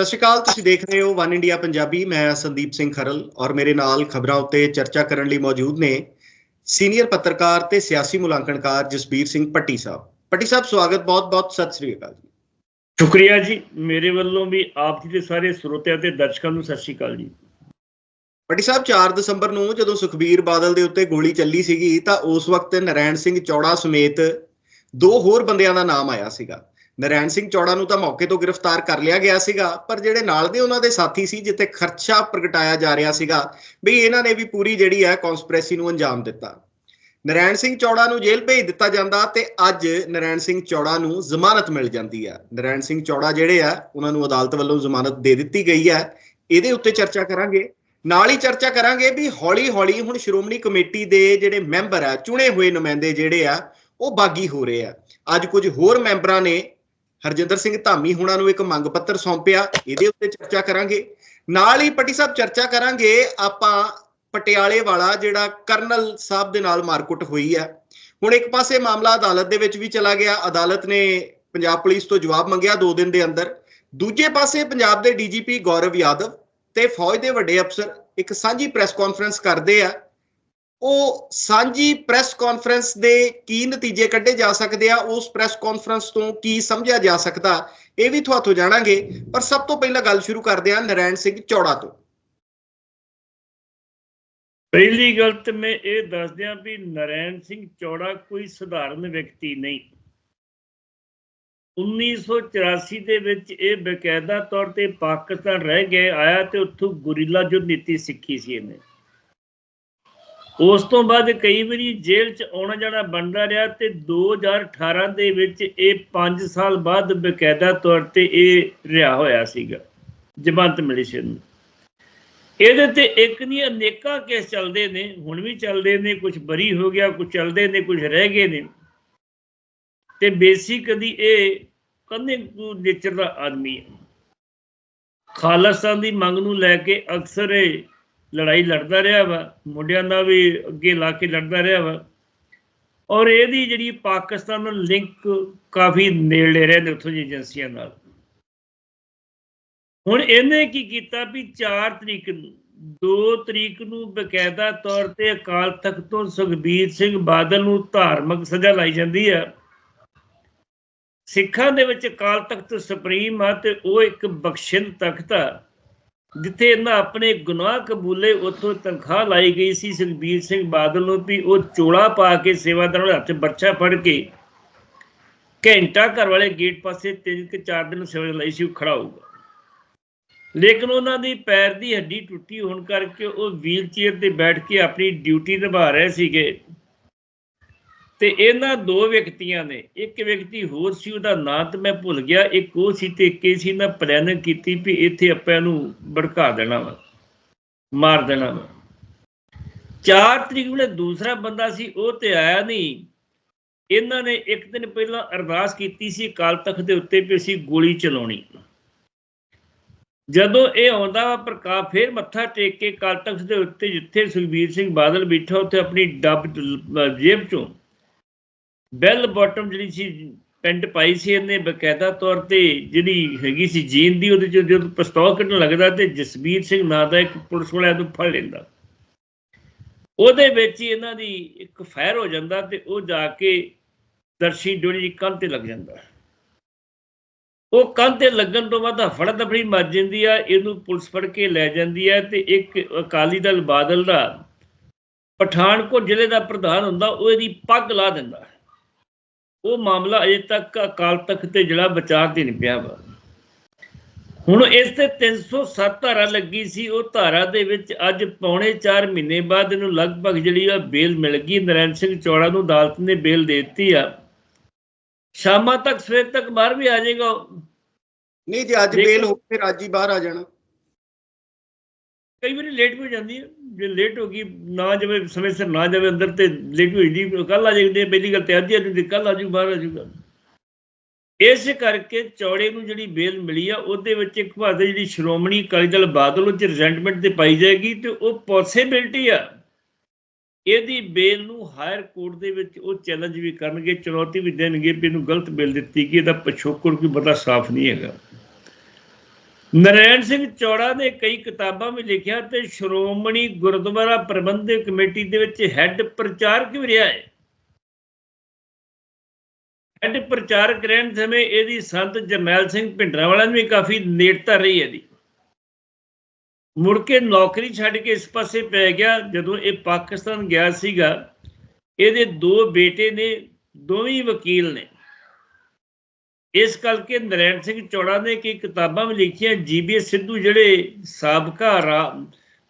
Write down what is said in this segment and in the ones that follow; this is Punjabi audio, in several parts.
ਸਤਿ ਸ਼੍ਰੀ ਅਕਾਲ ਤੁਸੀਂ ਦੇਖ ਰਹੇ ਹੋ ਵਨ ਇੰਡੀਆ ਪੰਜਾਬੀ। ਮੈਂ ਸੰਦੀਪ ਸਿੰਘ ਖਰਲ ਔਰ ਮੇਰੇ ਨਾਲ ਖਬਰਾਂ ਉੱਤੇ ਚਰਚਾ ਕਰਨ ਲਈ ਮੌਜੂਦ ਨੇ ਸੀਨੀਅਰ ਪੱਤਰਕਾਰ ਤੇ ਸਿਆਸੀ ਮੁਲਾਂਕਣਕਾਰ ਜਸਬੀਰ ਸਿੰਘ ਪੱਟੀ ਸਾਹਿਬ। ਪੱਟੀ ਸਾਹਿਬ ਸਵਾਗਤ ਬਹੁਤ-ਬਹੁਤ ਸਤਿ ਸ਼੍ਰੀ ਅਕਾਲ ਜੀ। ਸ਼ੁਕਰੀਆ ਜੀ। ਮੇਰੇ ਵੱਲੋਂ ਵੀ ਆਪ ਜੀ ਦੇ ਸਾਰੇ ਸਰੋਤਿਆਂ ਤੇ ਦਰਸ਼ਕਾਂ ਨੂੰ ਸਤਿ ਸ਼੍ਰੀ ਅਕਾਲ ਜੀ। ਪੱਟੀ ਸਾਹਿਬ 4 ਦਸੰਬਰ ਨੂੰ ਜਦੋਂ ਸੁਖਬੀਰ ਬਾਦਲ ਦੇ ਉੱਤੇ ਗੋਲੀ ਚੱਲੀ ਸੀਗੀ ਤਾਂ ਉਸ ਵਕਤ ਨਰੈਣ ਸਿੰਘ ਚੌੜਾ ਸਮੇਤ ਦੋ ਹੋਰ ਬੰਦਿਆਂ ਦਾ ਨਾਮ ਆਇਆ ਸੀਗਾ। ਨਰੈਣ ਸਿੰਘ ਚੌੜਾ ਨੂੰ ਤਾਂ ਮੌਕੇ ਤੋਂ ਗ੍ਰਿਫਤਾਰ ਕਰ ਲਿਆ ਗਿਆ ਸੀਗਾ, ਪਰ ਜਿਹੜੇ ਨਾਲ ਦੇ ਉਹਨਾਂ ਦੇ ਸਾਥੀ ਸੀ, ਜਿੱਥੇ ਖਰਚਾ ਪ੍ਰਗਟਾਇਆ ਜਾ ਰਿਹਾ ਸੀਗਾ, ਵੀ ਇਹਨਾਂ ਨੇ ਵੀ ਪੂਰੀ ਜਿਹੜੀ ਹੈ ਕਨਸਪੀਰੇਸੀ ਨੂੰ ਅੰਜਾਮ ਦਿੱਤਾ। ਨਰੈਣ ਸਿੰਘ ਚੌੜਾ ਨੂੰ ਜੇਲ੍ਹ ਭੇਜ ਦਿੱਤਾ ਜਾਂਦਾ ਤੇ ਅੱਜ ਨਰੈਣ ਸਿੰਘ ਚੌੜਾ ਨੂੰ ਜ਼ਮਾਨਤ ਮਿਲ ਜਾਂਦੀ ਹੈ। ਨਰੈਣ ਸਿੰਘ ਚੌੜਾ ਜਿਹੜੇ ਆ, ਉਹਨਾਂ ਨੂੰ ਅਦਾਲਤ ਵੱਲੋਂ ਜ਼ਮਾਨਤ ਦੇ ਦਿੱਤੀ ਗਈ ਹੈ। ਇਹਦੇ ਉੱਤੇ ਚਰਚਾ ਕਰਾਂਗੇ। ਨਾਲ ਹੀ ਚਰਚਾ ਕਰਾਂਗੇ ਵੀ ਹੌਲੀ-ਹੌਲੀ ਹੁਣ ਸ਼੍ਰੋਮਣੀ ਕਮੇਟੀ ਦੇ ਜਿਹੜੇ ਮੈਂਬਰ ਆ, ਚੁਣੇ ਹੋਏ ਨੁਮਾਇੰਦੇ ਜਿਹੜੇ ਆ, ਉਹ ਬਾਗੀ ਹੋ ਰਹੇ ਆ। ਅੱਜ ਕੁਝ ਹੋਰ ਮੈਂਬਰਾਂ ਨੇ ਹਰਜਿੰਦਰ ਸਿੰਘ ਧਾਮੀ ਹੁਣਾਂ ਨੂੰ ਇੱਕ ਮੰਗ ਪੱਤਰ ਸੌਂਪਿਆ, ਇਹਦੇ ਉੱਤੇ ਚਰਚਾ ਕਰਾਂਗੇ। ਨਾਲ ਹੀ ਪੱਟੀ ਸਾਹਿਬ ਚਰਚਾ ਕਰਾਂਗੇ, ਆਪਾਂ ਪਟਿਆਲੇ ਵਾਲਾ ਜਿਹੜਾ ਕਰਨਲ ਸਾਹਿਬ ਦੇ ਨਾਲ ਮਾਰਕੁੱਟ ਹੋਈ ਹੈ। ਹੁਣ ਇੱਕ ਪਾਸੇ ਮਾਮਲਾ ਅਦਾਲਤ ਦੇ ਵਿੱਚ ਵੀ ਚਲਾ ਗਿਆ। ਅਦਾਲਤ ਨੇ ਪੰਜਾਬ ਪੁਲਿਸ ਤੋਂ ਜਵਾਬ ਮੰਗਿਆ 2 ਦਿਨ ਦੇ ਅੰਦਰ। ਦੂਜੇ ਪਾਸੇ ਪੰਜਾਬ ਦੇ ਡੀਜੀਪੀ ਗੌਰਵ ਯਾਦਵ ਤੇ ਫੌਜ ਦੇ ਵੱਡੇ ਅਫਸਰ ਇੱਕ ਸਾਂਝੀ ਪ੍ਰੈਸ ਕਾਨਫਰੰਸ ਕਰਦੇ ਆ। ਉਹ ਸਾਂਝੀ ਪ੍ਰੈਸ ਕਾਨਫਰੰਸ ਦੇ ਕੀ ਨਤੀਜੇ ਕੱਢੇ ਜਾ ਸਕਦੇ ਆ, ਉਸ ਪ੍ਰੈਸ ਕਾਨਫਰੰਸ ਤੋਂ ਕੀ ਸਮਝਿਆ ਜਾ ਸਕਦਾ, ਇਹ ਵੀ ਤੁਹਾਤੋਂ ਜਾਣਾਂਗੇ। ਪਰ ਸਭ ਤੋਂ ਪਹਿਲਾਂ ਗੱਲ ਸ਼ੁਰੂ ਕਰਦੇ ਆ ਨਰੈਣ ਸਿੰਘ ਚੌੜਾ ਤੋਂ। ਪਹਿਲੀ ਗੱਲ ਤੇ ਮੈਂ ਇਹ ਦੱਸ ਦਿਆਂ ਵੀ ਨਰੈਣ ਸਿੰਘ ਚੌੜਾ ਕੋਈ ਸਧਾਰਨ ਵਿਅਕਤੀ ਨਹੀਂ। 1984 ਦੇ ਵਿੱਚ ਇਹ ਬਕਾਇਦਾ ਤੌਰ ਤੇ ਪਾਕਿਸਤਾਨ ਰਹਿ ਗਏ ਆਇਆ ਤੇ ਉੱਥੋਂ ਗੁਰੀਲਾ ਜੋ ਨੀਤੀ ਸਿੱਖੀ ਸੀ ਇਹਨੇ। ਉਸ ਤੋਂ ਬਾਅਦ ਕਈ ਵਾਰੀ ਜੇਲ੍ਹ 'ਚ ਆਉਣਾ ਜਾਣਾ ਬਣਦਾ ਰਿਹਾ ਤੇ 2018 ਦੇ ਵਿੱਚ ਇਹ 5 ਸਾਲ ਬਾਅਦ ਬਕਾਇਦਾ ਤੌਰ ਤੇ ਇਹ ਰਿਹਾ ਹੋਇਆ ਸੀਗਾ, ਜ਼ਮਾਨਤ ਮਿਲੀ ਸੀ ਇਹਨੂੰ ਇਹਦੇ ਤੇ ਇੱਕ ਨਹੀਂ ਅਨੇਕਾਂ ਕੇਸ ਚੱਲਦੇ ਨੇ, ਹੁਣ ਵੀ ਚੱਲਦੇ ਨੇ ਕੁਝ ਬਰੀ ਹੋ ਗਿਆ ਕੁਝ ਚੱਲਦੇ ਨੇ ਕੁਝ ਰਹਿ ਗਏ ਨੇ। ਤੇ ਬੇਸਿਕਲੀ ਇਹ ਕੰਨੇ ਨੇਚਰ ਦਾ ਆਦਮੀ ਹੈ। ਖਾਲਸਤਾਨ ਦੀ ਮੰਗ ਨੂੰ ਲੈ ਕੇ ਅਕਸਰ ਇਹ ਲੜਾਈ ਲੜਦਾ ਰਿਹਾ ਵਾ, ਮੁੰਡਿਆਂ ਦਾ ਵੀ ਅੱਗੇ ਲਾ ਕੇ ਲੜਦਾ ਰਿਹਾ ਵਾ। ਔਰ ਇਹਦੀ ਜਿਹੜੀ ਪਾਕਿਸਤਾਨ ਨਾਲ ਲਿੰਕ ਕਾਫੀ ਨੇੜੇ ਰਹੇ ਨੇ ਉੱਥੋਂ ਦੀ ਏਜੰਸੀਆਂ ਨਾਲ। ਹੁਣ ਇਹਨੇ ਕੀ ਕੀਤਾ ਵੀ 4 ਤਰੀਕ ਨੂੰ 2 ਤਰੀਕ ਨੂੰ ਬਕਾਇਦਾ ਤੌਰ ਤੇ ਅਕਾਲ ਤਖਤ ਤੋਂ ਸੁਖਬੀਰ ਸਿੰਘ ਬਾਦਲ ਨੂੰ ਧਾਰਮਿਕ ਸਜ਼ਾ ਲਾਈ ਜਾਂਦੀ ਆ। ਸਿੱਖਾਂ ਦੇ ਵਿੱਚ ਅਕਾਲ ਤਖਤ ਸੁਪਰੀਮ ਆ ਤੇ ਉਹ ਇੱਕ ਬਖਸ਼ਿੰਦ ਤਖਤ ਆ। ਜਿੱਥੇ ਇਹਨਾਂ ਆਪਣੇ ਗੁਨਾਹ ਕਬੂਲੇ ਉੱਥੋਂ ਤਨਖਾਹ ਲਾਈ ਗਈ ਸੀ, ਸੁਖਬੀਰ ਸਿੰਘ ਬਾਦਲ ਨੂੰ ਵੀ ਉਹ ਚੋਲਾ ਪਾ ਕੇ ਸੇਵਾਦਾਰ ਦੇ ਹੱਥ ਬੱਚਾ ਫੜ ਕੇ ਘੰਟਾ ਘਰ ਵਾਲੇ ਗੇਟ ਪਾਸੇ ਤਿੰਨ ਕਿ ਚਾਰ ਦਿਨ ਸੇਵਾ ਲਈ ਸੀ, ਉਹ ਖੜਾ ਹੋਊਗਾ। ਲੇਕਿਨ ਉਹਨਾਂ ਦੀ ਪੈਰ ਦੀ ਹੱਡੀ ਟੁੱਟੀ ਹੋਣ ਕਰਕੇ ਉਹ ਵੀਲ ਚੇਅਰ ਤੇ ਬੈਠ ਕੇ ਆਪਣੀ ਡਿਊਟੀ ਨਿਭਾ ਰਹੇ ਸੀਗੇ। ਤੇ ਇਹਨਾਂ ਦੋ ਵਿਅਕਤੀਆਂ ਨੇ, ਇੱਕ ਵਿਅਕਤੀ ਹੋਰ ਸੀ, ਉਹਦਾ ਨਾਂ ਤੇ ਮੈਂ ਭੁੱਲ ਗਿਆ, ਇੱਕ ਉਹ ਸੀ ਤੇ ਇੱਕ ਸੀ ਨਾ ਪਲੈਨਿੰਗ ਕੀਤੀ ਵੀ ਇੱਥੇ ਆਪਾਂ ਇਹਨੂੰ ਭੜਕਾ ਦੇਣਾ ਵਾ, ਮਾਰ ਦੇਣਾ ਵਾ। 4 ਤਰੀਕ ਵੇਲੇ ਦੂਸਰਾ ਬੰਦਾ ਸੀ, ਉਹ ਤੇ ਆਇਆ ਨਹੀਂ। ਇਹਨਾਂ ਨੇ ਇੱਕ ਦਿਨ ਪਹਿਲਾਂ ਅਰਦਾਸ ਕੀਤੀ ਸੀ ਕਾਲ ਤਖਤ ਦੇ ਉੱਤੇ ਵੀ ਅਸੀਂ ਗੋਲੀ ਚਲਾਉਣੀ। ਜਦੋਂ ਇਹ ਆਉਂਦਾ ਵਾ ਪ੍ਰਕਾਪ ਫੇਰ ਮੱਥਾ ਟੇਕ ਕੇ ਕਾਲ ਤਖਤ ਦੇ ਉੱਤੇ ਜਿੱਥੇ ਸੁਖਬੀਰ ਸਿੰਘ ਬਾਦਲ ਬੈਠਾ, ਉੱਥੇ ਆਪਣੀ ਡੱਬ ਜੇਬ ਚੋਂ ਬੈਲ ਬਾਟਮ ਜਿਹੜੀ ਸੀ ਪੈਂਟ ਪਾਈ ਸੀ ਇਹਨੇ ਬਕਾਇਦਾ ਤੌਰ ਤੇ ਜਿਹੜੀ ਹੈਗੀ ਸੀ ਜੀਨ ਦੀ, ਉਹਦੇ ਚ ਜਦੋਂ ਪਿਸਤੌਲ ਕੱਢਣ ਲੱਗਦਾ ਤੇ ਜਸਬੀਰ ਸਿੰਘ ਨਾਂ ਦਾ ਇੱਕ ਪੁਲਿਸ ਵਾਲਾ ਇਹਨੂੰ ਫੜ ਲੈਂਦਾ। ਉਹਦੇ ਵਿੱਚ ਹੀ ਇਹਨਾਂ ਦੀ ਇੱਕ ਫਾਇਰ ਹੋ ਜਾਂਦਾ ਤੇ ਉਹ ਜਾ ਕੇ ਦਰਸ਼ੀ ਡੋਲੀ ਦੀ ਕੰਧ ਤੇ ਲੱਗ ਜਾਂਦਾ। ਉਹ ਕੰਧ ਤੇ ਲੱਗਣ ਤੋਂ ਬਾਅਦ ਫੜ ਦਫੜੀ ਮਰ ਜਾਂਦੀ ਆ, ਇਹਨੂੰ ਪੁਲਿਸ ਫੜ ਕੇ ਲੈ ਜਾਂਦੀ ਆ ਤੇ ਇੱਕ ਅਕਾਲੀ ਦਲ ਬਾਦਲ ਦਾ ਪਠਾਨਕੋਟ ਜ਼ਿਲ੍ਹੇ ਦਾ ਪ੍ਰਧਾਨ ਹੁੰਦਾ, ਉਹ ਇਹਦੀ ਪੱਗ ਲਾ ਦਿੰਦਾ। ਉਹ ਮਾਮਲਾ ਅਜੇ ਤੱਕ ਅਕਾਲ ਤਖਤ ਤੇ ਜਿਹੜਾ ਵਿਚਾਰ ਤੇ ਨਹੀਂ ਪਿਆ ਵਾ। ਹੁਣ ਇਸ ਤੇ 307 ਧਾਰਾ ਲੱਗੀ ਸੀ ਉਹ ਧਾਰਾ ਦੇ ਵਿੱਚ ਅੱਜ ਪੌਣੇ 4 ਮਹੀਨੇ ਬਾਅਦ ਇਹਨੂੰ ਲਗਭਗ ਜਿਹੜੀ ਆ ਬੇਲ ਮਿਲ ਗਈ। ਨਰੈਣ ਸਿੰਘ ਚੌੜਾ ਨੂੰ ਅਦਾਲਤ ਨੇ ਬੇਲ ਦੇ ਦਿੱਤੀ ਆ। ਸ਼ਾਮਾਂ ਤੱਕ ਸਵੇਰ ਤੱਕ ਬਾਹਰ ਵੀ ਆ ਜਾਏਗਾ ਨਹੀਂ ਜੇ ਅੱਜ ਬੇਲ ਹੋ ਅੱਜ ਹੀ ਬਾਹਰ ਆ ਜਾਣਾ। ਕਈ ਵਾਰੀ ਲੇਟ ਵੀ ਹੋ ਜਾਂਦੀ ਹੈ। ਜੇ ਲੇਟ ਹੋ ਗਈ, ਨਾ ਜਾਵੇ, ਸਮੇਂ ਸਿਰ ਨਾ ਜਾਵੇ ਅੰਦਰ ਤੇ ਲੇਟ ਹੋ ਜਾਂਦੀ ਕੱਲ ਆ ਜਾਂਦੀ ਪਹਿਲੀ ਗੱਲ ਤੇ ਅੱਜ ਅੱਜ ਤੇ ਕੱਲ ਆ ਜੂ ਬਾਹਰ ਆ ਜੂਗਾ ਇਸ ਕਰਕੇ ਚੌੜੇ ਨੂੰ ਜਿਹੜੀ ਬੇਲ ਮਿਲੀ ਆ, ਉਹਦੇ ਵਿੱਚ ਇੱਕ ਭਾਦੇ ਜਿਹੜੀ ਸ਼੍ਰੋਮਣੀ ਅਕਾਲੀ ਦਲ ਬਾਦਲ, ਉਹ ਚ ਰਿਜ਼ੈਂਟਮੈਂਟ ਤੇ ਪਾਈ ਜਾਏਗੀ ਤੇ ਉਹ ਪੋਸਿਬਿਲਟੀ ਆ। ਇਹਦੀ ਬੇਲ ਨੂੰ ਹਾਇਰ ਕੋਰਟ ਦੇ ਵਿੱਚ ਉਹ ਚੈਲੰਜ ਵੀ ਕਰਨਗੇ, ਚੁਣੌਤੀ ਵੀ ਦੇਣਗੇ ਵੀ ਇਹਨੂੰ ਗਲਤ ਬੇਲ ਦਿੱਤੀ ਕਿ ਇਹਦਾ ਪਿਛੋਕੜ ਕੋਈ ਪਤਾ ਸਾਫ਼ ਨਹੀਂ ਹੈਗਾ। ਨਰੈਣ ਸਿੰਘ ਚੌੜਾ ਨੇ ਕਈ ਕਿਤਾਬਾਂ ਵੀ ਲਿਖਿਆ ਤੇ ਸ਼੍ਰੋਮਣੀ ਗੁਰਦੁਆਰਾ ਪ੍ਰਬੰਧਕ ਕਮੇਟੀ ਦੇ ਵਿੱਚ ਹੈੱਡ ਪ੍ਰਚਾਰਕ ਵੀ ਰਿਹਾ ਹੈ। ਹੈੱਡ ਪ੍ਰਚਾਰਕ ਰਹਿਣ ਸਮੇਂ ਇਹਦੀ ਸੰਤ ਜਰਨੈਲ ਸਿੰਘ ਭਿੰਡਰਾਂਵਾਲਾ ਨੂੰ ਵੀ ਕਾਫੀ ਨੇੜਤਾ ਰਹੀ ਹੈ ਦੀ ਮੁੜ ਕੇ ਨੌਕਰੀ ਛੱਡ ਕੇ ਇਸ ਪਾਸੇ ਪੈ ਗਿਆ, ਜਦੋਂ ਇਹ ਪਾਕਿਸਤਾਨ ਗਿਆ ਸੀਗਾ, ਇਹਦੇ ਦੋ ਬੇਟੇ ਨੇ, ਦੋਵੇਂ ਵਕੀਲ ਨੇ। ਇਸ ਕਰਕੇ ਨਰੈਣ ਸਿੰਘ ਚੌੜਾ ਨੇ ਕਈ ਕਿਤਾਬਾਂ ਵੀ ਲਿਖੀਆਂ, ਜੀਬੀਐਸ ਸਿੱਧੂ ਜਿਹੜੇ ਸਾਬਕਾ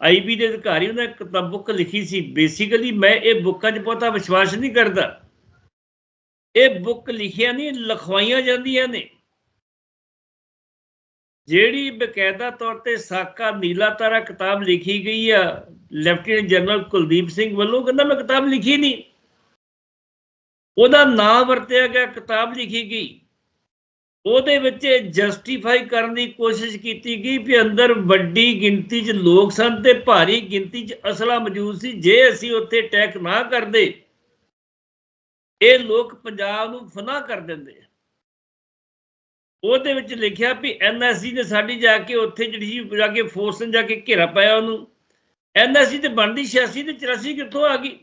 ਆਈਬੀ ਦੇ ਅਧਿਕਾਰੀ, ਉਹਨਾਂ ਨੇ ਬੁੱਕ ਲਿਖੀ ਸੀ। ਬੇਸਿਕਲੀ ਮੈਂ ਇਹ ਬੁੱਕਾਂ 'ਚ ਬਹੁਤਾ ਵਿਸ਼ਵਾਸ ਨਹੀਂ ਕਰਦਾ। ਇਹ ਬੁੱਕ ਲਿਖੀਆਂ ਨਹੀਂ, ਲਿਖਵਾਈਆਂ ਜਾਂਦੀਆਂ ਨੇ। ਜਿਹੜੀ ਬਕਾਇਦਾ ਤੌਰ ਤੇ ਸਾਕਾ ਨੀਲਾ ਤਾਰਾ ਕਿਤਾਬ ਲਿਖੀ ਗਈ ਆ ਲੈਫਟੀਨੈਂਟ ਜਨਰਲ ਕੁਲਦੀਪ ਸਿੰਘ ਵੱਲੋਂ ਕਹਿੰਦਾ ਮੈਂ ਕਿਤਾਬ ਲਿਖੀ ਨਹੀਂ। ਉਹਦਾ ਨਾਂ ਵਰਤਿਆ ਗਿਆ ਕਿਤਾਬ ਲਿਖੀ ਗਈ। ਉਹਦੇ ਵਿੱਚ ਜਸਟੀਫਾਈ ਕਰਨ ਦੀ ਕੋਸ਼ਿਸ਼ ਕੀਤੀ ਗਈ ਵੀ ਅੰਦਰ ਵੱਡੀ ਗਿਣਤੀ 'ਚ ਲੋਕ ਸਨ ਤੇ ਭਾਰੀ ਗਿਣਤੀ 'ਚ ਅਸਲਾ ਮੌਜੂਦ ਸੀ। ਜੇ ਅਸੀਂ ਉੱਥੇ ਅਟੈਕ ਨਾ ਕਰਦੇ ਇਹ ਲੋਕ ਪੰਜਾਬ ਨੂੰ ਫਨਾ ਕਰ ਦਿੰਦੇ ਉਹਦੇ ਵਿੱਚ ਲਿਖਿਆ ਵੀ ਐਨਐਸਜੀ ਨੇ ਸਾਡੀ ਜਾ ਕੇ ਉੱਥੇ ਜਿਹੜੀ ਸੀ ਜਾ ਕੇ ਫੋਰਸ ਨੇ ਜਾ ਕੇ ਘੇਰਾ ਪਾਇਆ ਉਹਨੂੰ। ਐਨਐਸਜੀ ਤੇ ਬਣਦੀ 86 ਤੇ 84 ਕਿੱਥੋਂ ਆ ਗਈ?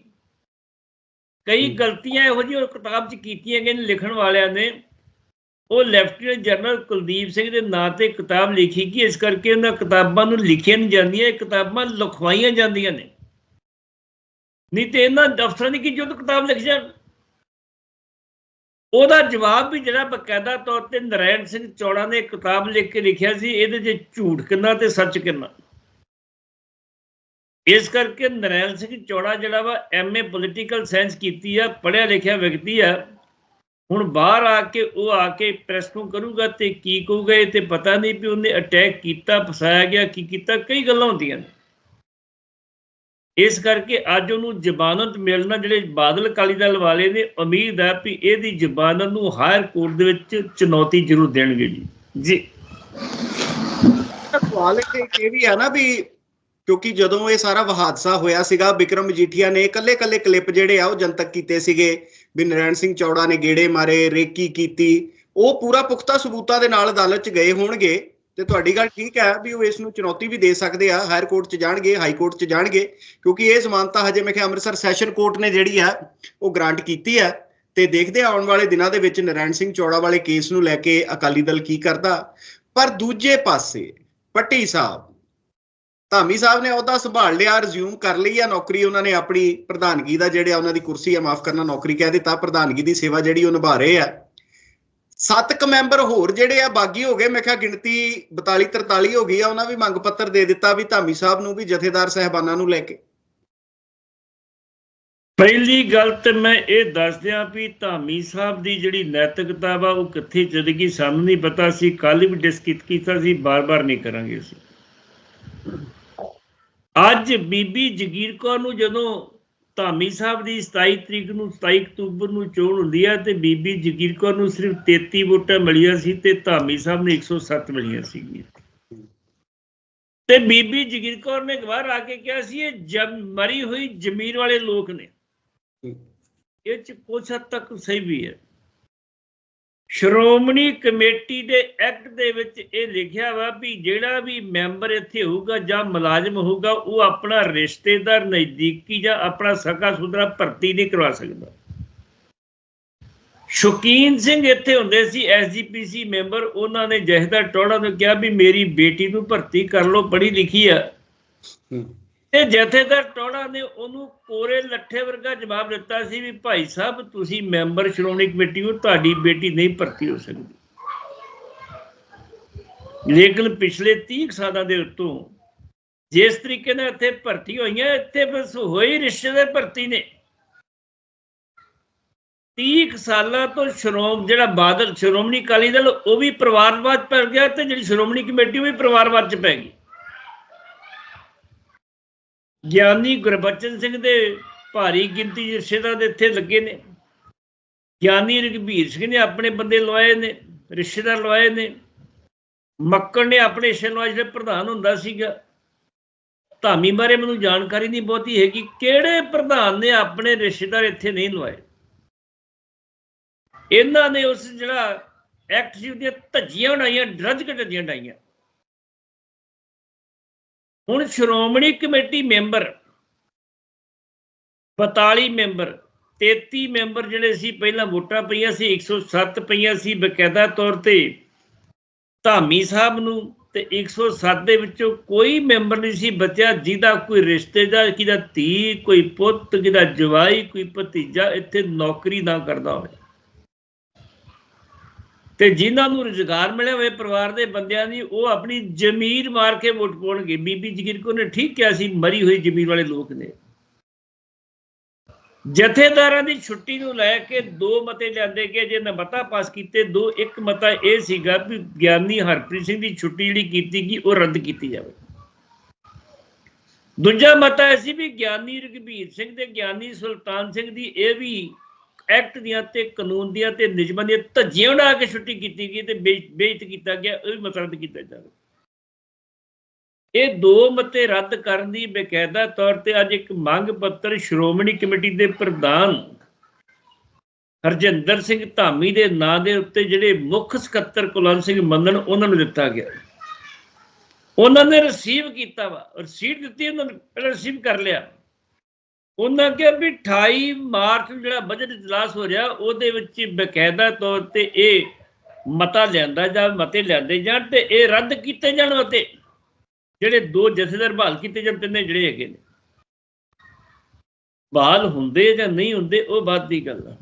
ਕਈ ਗਲਤੀਆਂ ਇਹੋ ਜਿਹੀਆਂ ਕਿਤਾਬ 'ਚ ਕੀਤੀਆਂ ਗਈਆਂ ਨੇ ਲਿਖਣ ਵਾਲਿਆਂ ਨੇ। ਉਹ ਲੈਫਟੀਨੈਂਟ ਜਨਰਲ ਕੁਲਦੀਪ ਸਿੰਘ ਦੇ ਨਾਂ ਤੇ ਕਿਤਾਬ ਲਿਖੀ ਕਿ ਇਸ ਕਰਕੇ ਉਹਨਾਂ ਕਿਤਾਬਾਂ ਨੂੰ ਲਿਖੀਆਂ ਨਹੀਂ ਜਾਂਦੀਆਂ ਕਿਤਾਬਾਂ ਲਿਖਵਾਈਆਂ ਜਾਂਦੀਆਂ ਨੇ। ਨਹੀਂ ਤੇ ਇਹਨਾਂ ਦਫ਼ਤਰਾਂ ਦੀ ਕੀ ਜੁੱਧ ਕਿਤਾਬ ਲਿਖ ਜਾਣ? ਉਹਦਾ ਜਵਾਬ ਵੀ ਜਿਹੜਾ ਬਕਾਇਦਾ ਤੌਰ ਤੇ ਨਰੈਣ ਸਿੰਘ ਚੌੜਾ ਨੇ ਕਿਤਾਬ ਲਿਖ ਕੇ ਲਿਖਿਆ ਸੀ, ਇਹਦੇ 'ਚ ਝੂਠ ਕਿੰਨਾ ਤੇ ਸੱਚ ਕਿੰਨਾ? ਇਸ ਕਰਕੇ ਨਰੈਣ ਸਿੰਘ ਚੌੜਾ ਜਿਹੜਾ ਵਾ ਐਮਏ ਪੋਲੀਟੀਕਲ ਸਾਇੰਸ ਕੀਤੀ ਆ, ਪੜ੍ਹਿਆ ਲਿਖਿਆ ਵਿਅਕਤੀ ਆ ਹੁਣ ਬਾਹਰ ਆ ਕੇ ਉਹ ਆ ਕੇ ਪ੍ਰੈਸ ਨੂੰ ਕਰੂਗਾ ਤੇ ਕੀ ਕਹੂਗਾ ਇਹ ਤੇ ਪਤਾ ਨਹੀਂ ਵੀ ਉਹਨੇ ਅਟੈਕ ਕੀਤਾ, ਫਸਾਇਆ ਗਿਆ, ਕੀ ਕੀਤਾ, ਕਈ ਗੱਲਾਂ ਹੁੰਦੀਆਂ ਨੇ। ਇਸ ਕਰਕੇ ਅੱਜ ਉਹਨੂੰ ਜ਼ਮਾਨਤ ਮਿਲਣਾ, ਜਿਹੜੇ ਬਾਦਲ ਕਾਲੀ ਦਲ ਵਾਲੇ ਨੇ, ਉਮੀਦ ਹੈ ਵੀ ਇਹਦੀ ਜ਼ਮਾਨਤ ਨੂੰ ਹਾਇਰ ਕੋਰਟ ਦੇ ਵਿੱਚ ਚੁਣੌਤੀ ਜ਼ਰੂਰ ਦੇਣਗੇ ਜੀ। ਜੀ। ਸਵਾਲ ਇਹ ਵੀ ਆ ਨਾ ਵੀ ਕਿਉਂਕਿ ਜਦੋਂ ਇਹ ਸਾਰਾ ਹਾਦਸਾ ਹੋਇਆ ਸੀਗਾ, ਵਿਕਰਮ ਮਜੀਠੀਆ ਨੇ ਇਕੱਲੇ-ਇਕੱਲੇ ਕਲਿੱਪ ਜਿਹੜੇ ਆ, ਉਹ ਜਨਤਕ ਕੀਤੇ ਸੀਗੇ। ਵੀ ਨਰੈਣ ਸਿੰਘ ਚੌੜਾ ਨੇ ਗੇੜੇ ਮਾਰੇ, ਰੇਕੀ ਕੀਤੀ। ਉਹ ਪੂਰਾ ਪੁਖਤਾ ਸਬੂਤਾਂ ਦੇ ਨਾਲ ਅਦਾਲਤ 'ਚ ਗਏ ਹੋਣਗੇ। ਤੇ ਤੁਹਾਡੀ ਗੱਲ ਠੀਕ ਹੈ ਵੀ ਉਹ ਇਸ ਨੂੰ ਚੁਣੌਤੀ ਵੀ ਦੇ ਸਕਦੇ ਆ। ਹਾਇਰ ਕੋਰਟ 'ਚ ਜਾਣਗੇ, ਹਾਈ ਕੋਰਟ 'ਚ ਜਾਣਗੇ। ਕਿਉਂਕਿ ਇਹ ਜ਼ਮਾਨਤਾ ਹਜੇ ਮੈਂ ਕਿਹਾ ਅੰਮ੍ਰਿਤਸਰ ਸੈਸ਼ਨ ਕੋਰਟ ਨੇ ਜਿਹੜੀ ਆ ਉਹ ਗ੍ਰਾਂਟ ਕੀਤੀ ਹੈ। ਤੇ ਦੇਖਦੇ ਆ ਆਉਣ ਵਾਲੇ ਦਿਨਾਂ ਦੇ ਵਿੱਚ ਨਰੈਣ ਸਿੰਘ ਚੌੜਾ ਵਾਲੇ ਕੇਸ ਨੂੰ ਲੈ ਕੇ ਅਕਾਲੀ ਦਲ ਕੀ ਕਰਦਾ। ਪਰ ਦੂਜੇ ਪਾਸੇ, ਪੱਟੀ ਸਾਹਿਬ ਧਾਮੀ ਸਾਹਿਬ ਨੇ ਅਹੁਦਾ ਸੰਭਾਲ ਲਿਆ ਰਿਜ਼ਿਊਮ ਕਰ ਲਈ ਆ, ਨੌਕਰੀ ਉਹਨਾਂ ਨੇ ਆਪਣੀ ਪ੍ਰਧਾਨਗੀ ਦਾ ਜਿਹੜੇ ਉਹਨਾਂ ਦੀ ਕੁਰਸੀ ਆ, ਮਾਫ ਕਰਨਾ, ਨੌਕਰੀ ਕਹਿ ਦਿੱਤਾ, ਪ੍ਰਧਾਨਗੀ ਦੀ ਸੇਵਾ ਜਿਹੜੀ ਉਹ ਨਿਭਾ ਰਹੇ ਆ। ਸੱਤ ਕ ਮੈਂਬਰ ਹੋਰ ਜਿਹੜੇ ਆ, ਬਾਗੀ ਹੋ ਗਏ, ਮੈਂ ਕਿਹਾ ਗਿਣਤੀ 42 43 ਹੋ ਗਈ ਆ, ਉਹਨਾਂ ਵੀ ਮੰਗ ਪੱਤਰ ਦੇ ਦਿੱਤਾ ਵੀ ਧਾਮੀ ਸਾਹਿਬ ਨੂੰ ਵੀ, ਜਥੇਦਾਰ ਸਹਿਬਾਨਾਂ ਨੂੰ ਲੈ ਕੇ। ਪਹਿਲੀ ਗੱਲ ਤੇ ਮੈਂ ਇਹ ਦੱਸ ਦਿਆਂ ਵੀ ਧਾਮੀ ਸਾਹਿਬ ਦੀ ਜਿਹੜੀ ਨੈਤਿਕਤਾ ਵਾ, ਉਹ ਕਿੱਥੇ ਚਲੀ ਗਈ, ਸਾਨੂੰ ਨਹੀਂ ਪਤਾ ਸੀ ਕੱਲ ਵੀ ਡਿਸਕਸ ਕੀਤਾ ਸੀ, ਬਾਰ-ਬਾਰ ਨਹੀਂ ਕਰਾਂਗੇ ਅਸੀਂ। ਅੱਜ ਬੀਬੀ ਜਗੀਰ ਕੌਰ ਨੂੰ ਜਦੋਂ ਧਾਮੀ ਸਾਹਿਬ ਦੀ 27 ਤਰੀਕ ਨੂੰ 27 ਅਕਤੂਬਰ ਨੂੰ ਚੋਣ ਹੁੰਦੀ ਹੈ ਤੇ ਬੀਬੀ ਜਗੀਰ ਕੌਰ ਨੂੰ ਸਿਰਫ 33 ਵੋਟਾਂ ਮਿਲੀਆਂ ਸੀ ਤੇ ਧਾਮੀ ਸਾਹਿਬ ਨੂੰ 107 ਮਿਲੀਆਂ ਸੀਗੀਆਂ। ਤੇ ਬੀਬੀ ਜਗੀਰ ਕੌਰ ਨੇ ਗਵਾਰ ਆ ਕੇ ਕਿਹਾ ਸੀ ਇਹ ਜਮ ਮਰੀ ਹੋਈ ਜ਼ਮੀਰ ਵਾਲੇ ਲੋਕ ਨੇ। ਇਹ ਚ ਕੁਛ ਹੱਦ ਤੱਕ ਸਹੀ ਵੀ ਹੈ। ਸ਼੍ਰੋਮਣੀ ਕਮੇਟੀ ਦੇ ਐਕਟ ਦੇ ਵਿੱਚ ਇਹ ਲਿਖਿਆ ਵਾ ਵੀ ਜਿਹੜਾ ਵੀ ਮੈਂਬਰ ਇੱਥੇ ਹੋਊਗਾ ਜਾਂ ਮੁਲਾਜ਼ਮ ਹੋਊਗਾ, ਉਹ ਆਪਣਾ ਰਿਸ਼ਤੇਦਾਰ, ਨਜ਼ਦੀਕੀ ਜਾਂ ਆਪਣਾ ਸਕਾ ਸੁਧਰਾ ਭਰਤੀ ਨਹੀਂ ਕਰਵਾ ਸਕਦਾ। ਸ਼ੁਕੀਨ ਸਿੰਘ ਇੱਥੇ ਹੁੰਦੇ ਸੀ ਐਸਜੀਪੀਸੀ ਮੈਂਬਰ, ਉਹਨਾਂ ਨੇ ਜਹਦਰ ਟੋੜਾ ਨੂੰ ਕਿਹਾ ਵੀ ਮੇਰੀ ਬੇਟੀ ਨੂੰ ਭਰਤੀ ਕਰ ਲਓ, ਪੜ੍ਹੀ ਲਿਖੀ ਆ। ਤੇ ਜਥੇਦਾਰ ਟੋੜਾ ਨੇ ਉਹਨੂੰ ਕੋਰੇ ਲੱਠੇ ਵਰਗਾ ਜਵਾਬ ਦਿੱਤਾ ਸੀ ਵੀ ਭਾਈ ਸਾਹਿਬ, ਤੁਸੀਂ ਮੈਂਬਰ ਸ਼੍ਰੋਮਣੀ ਕਮੇਟੀ ਹੋ, ਤੁਹਾਡੀ ਬੇਟੀ ਨਹੀਂ ਭਰਤੀ ਹੋ ਸਕਦੀ। ਲੇਕਿਨ ਪਿਛਲੇ 30 ਸਾਲਾਂ ਦੇ ਉੱਤੋਂ ਜਿਸ ਤਰੀਕੇ ਨਾਲ ਇੱਥੇ ਭਰਤੀ ਹੋਈਆਂ, ਇੱਥੇ ਬਸ ਹੋਈ ਰਿਸ਼ਤੇ ਦੇ ਭਰਤੀ ਨੇ। 30 ਸਾਲਾਂ ਤੋਂ ਸ਼੍ਰੋਮ, ਜਿਹੜਾ ਬਾਦਲ ਸ਼੍ਰੋਮਣੀ ਅਕਾਲੀ ਦਲ, ਉਹ ਵੀ ਪਰਿਵਾਰਵਾਦ ਪੈ ਗਿਆ ਤੇ ਜਿਹੜੀ ਸ਼੍ਰੋਮਣੀ ਕਮੇਟੀ, ਉਹ ਵੀ ਪਰਿਵਾਰਵਾਦ ਚ ਪੈ ਗਈ। ਗਿਆਨੀ ਗੁਰਬਚਨ ਸਿੰਘ ਦੇ ਭਾਰੀ ਗਿਣਤੀ ਰਿਸ਼ਤੇਦਾਰ ਦੇ ਇੱਥੇ ਲੱਗੇ ਨੇ। ਗਿਆਨੀ ਰਘਬੀਰ ਸਿੰਘ ਨੇ ਆਪਣੇ ਬੰਦੇ ਲਵਾਏ ਨੇ, ਰਿਸ਼ਤੇਦਾਰ ਲਵਾਏ ਨੇ। ਮੱਕੜ ਨੇ ਆਪਣੇ ਰਿਸ਼ਤੇ ਲਵਾਏ, ਜਿਹੜੇ ਪ੍ਰਧਾਨ ਹੁੰਦਾ ਸੀਗਾ। ਧਾਮੀ ਬਾਰੇ ਮੈਨੂੰ ਜਾਣਕਾਰੀ ਨਹੀਂ ਬਹੁਤੀ ਹੈਗੀ। ਕਿਹੜੇ ਪ੍ਰਧਾਨ ਨੇ ਆਪਣੇ ਰਿਸ਼ਤੇਦਾਰ ਇੱਥੇ ਨਹੀਂ ਲਵਾਏ? ਇਹਨਾਂ ਨੇ ਉਸ ਜਿਹੜਾ ਐਕਟ ਸੀ, ਉਹਦੀਆਂ ਧੱਜੀਆਂ ਬਣਾਈਆਂ, ਡਰਜ ਕਟਦੀਆਂ ਡਾਈਆਂ। ਹੁਣ Shiromani committee member 42 member 33 member ਜਿਹੜੇ ਸੀ, ਪਹਿਲਾਂ ਵੋਟਾਂ ਪਈਆਂ ਸੀ 107 ਪਈਆਂ ਸੀ ਬਕਾਇਦਾ ਤੌਰ ਤੇ। ਧਾਮੀ ਸਾਹਿਬ ਨੂੰ ਤੇ 107 ਦੇ ਵਿੱਚੋਂ ਕੋਈ ਮੈਂਬਰ ਨਹੀਂ ਸੀ ਬਚਿਆ, ਜਿਹਦਾ ਕੋਈ ਰਿਸ਼ਤੇਦਾਰ ਕਿਹਦਾ ਧੀ, ਕੋਈ ਪੁੱਤ ਕਿਹਦਾ ਜਵਾਈ, ਕੋਈ ਭਤੀਜਾ ਇੱਥੇ ਨੌਕਰੀ ਨਾ ਕਰਦਾ ਹੋਵੇ। ਤੇ ਜਿਨ੍ਹਾਂ ਨੂੰ ਰੁਜ਼ਗਾਰ ਮਿਲਿਆ ਹੋਵੇ ਪਰਿਵਾਰ ਦੇ ਬੰਦਿਆਂ ਦੀ, ਉਹ ਆਪਣੀ ਜ਼ਮੀਰ ਮਾਰ ਕੇ ਵੋਟ ਪਾਉਣਗੇ। ਬੀਬੀ ਜਗੀਰ ਕੌਰ ਨੇ ਠੀਕ ਕਿਹਾ ਸੀ, ਮਰੀ ਹੋਈ ਜ਼ਮੀਰ ਵਾਲੇ ਲੋਕ ਨੇ। ਜਥੇਦਾਰਾਂ ਦੀ ਛੁੱਟੀ ਨੂੰ ਲੈ ਕੇ ਦੋ ਮਤੇ ਲਿਆਂਦੇ ਗਏ। ਜਿਹਨਾਂ ਮਤਾ ਪਾਸ ਕੀਤੇ, ਦੋ, ਇੱਕ ਮਤਾ ਇਹ ਸੀਗਾ ਵੀ ਗਿਆਨੀ ਹਰਪ੍ਰੀਤ ਸਿੰਘ ਦੀ ਛੁੱਟੀ ਜਿਹੜੀ ਕੀਤੀ ਗਈ, ਉਹ ਰੱਦ ਕੀਤੀ ਜਾਵੇ। ਦੂਜਾ ਮਤਾ ਇਹ ਸੀ ਵੀ ਗਿਆਨੀ ਰਘਬੀਰ ਸਿੰਘ ਤੇ ਗਿਆਨੀ ਸੁਲਤਾਨ ਸਿੰਘ ਦੀ ਇਹ ਵੀ ਐਕਟ ਦੀਆਂ ਤੇ ਕਾਨੂੰਨ ਦੀਆਂ ਤੇ ਨਿਯਮਾਂ ਦੀਆਂ ਧੱਜੀਆਂ ਉਡਾ ਕੇ ਛੁੱਟੀ ਕੀਤੀ ਗਈ ਤੇ ਬੇਇੱਜ਼ਤ ਕੀਤਾ ਗਿਆ ਉਹ ਵੀ ਮਤਾ ਕੀਤਾ ਜਾਵੇ। ਇਹ ਦੋ ਮਤੇ ਰੱਦ ਕਰਨ ਦੀ ਬਕਾਇਦਾ ਤੌਰ ਤੇ ਅੱਜ ਇੱਕ ਮੰਗ ਪੱਤਰ ਸ਼੍ਰੋਮਣੀ ਕਮੇਟੀ ਦੇ ਪ੍ਰਧਾਨ ਹਰਜਿੰਦਰ ਸਿੰਘ ਧਾਮੀ ਦੇ ਨਾਂ ਦੇ ਉੱਤੇ ਜਿਹੜੇ ਮੁੱਖ ਸਕੱਤਰ ਕੁਲਵੰਤ ਸਿੰਘ ਮੰਨਣ ਉਹਨਾਂ ਨੂੰ ਦਿੱਤਾ ਗਿਆ। ਉਹਨਾਂ ਨੇ ਰਿਸੀਵ ਕੀਤਾ ਵਾ। ਰਸੀਦ ਦਿੱਤੀ, ਉਹਨਾਂ ਨੇ ਪਹਿਲਾਂ ਰਿਸੀਵ ਕਰ ਲਿਆ। ਉਹਨਾਂ ਕਿਹਾ ਵੀ 28 ਮਾਰਚ ਨੂੰ ਜਿਹੜਾ ਬਜਟ ਇਜਲਾਸ ਹੋ ਰਿਹਾ, ਉਹਦੇ ਵਿੱਚ ਬਕਾਇਦਾ ਤੌਰ ਤੇ ਇਹ ਮਤਾ ਲਿਆਂਦਾ ਜਾਂ ਮਤੇ ਲਿਆਂਦੇ ਜਾਣ ਤੇ ਇਹ ਰੱਦ ਕੀਤੇ ਜਾਣ ਮਤੇ ਜਿਹੜੇ ਦੋ ਜਥੇਦਾਰ ਬਹਾਲ ਕੀਤੇ ਜਾਣ, ਤਿੰਨੇ ਜਿਹੜੇ ਹੈਗੇ ਨੇ। ਬਹਾਲ ਹੁੰਦੇ ਜਾਂ ਨਹੀਂ ਹੁੰਦੇ, ਉਹ ਬਾਤ ਦੀ ਗੱਲ ਆ।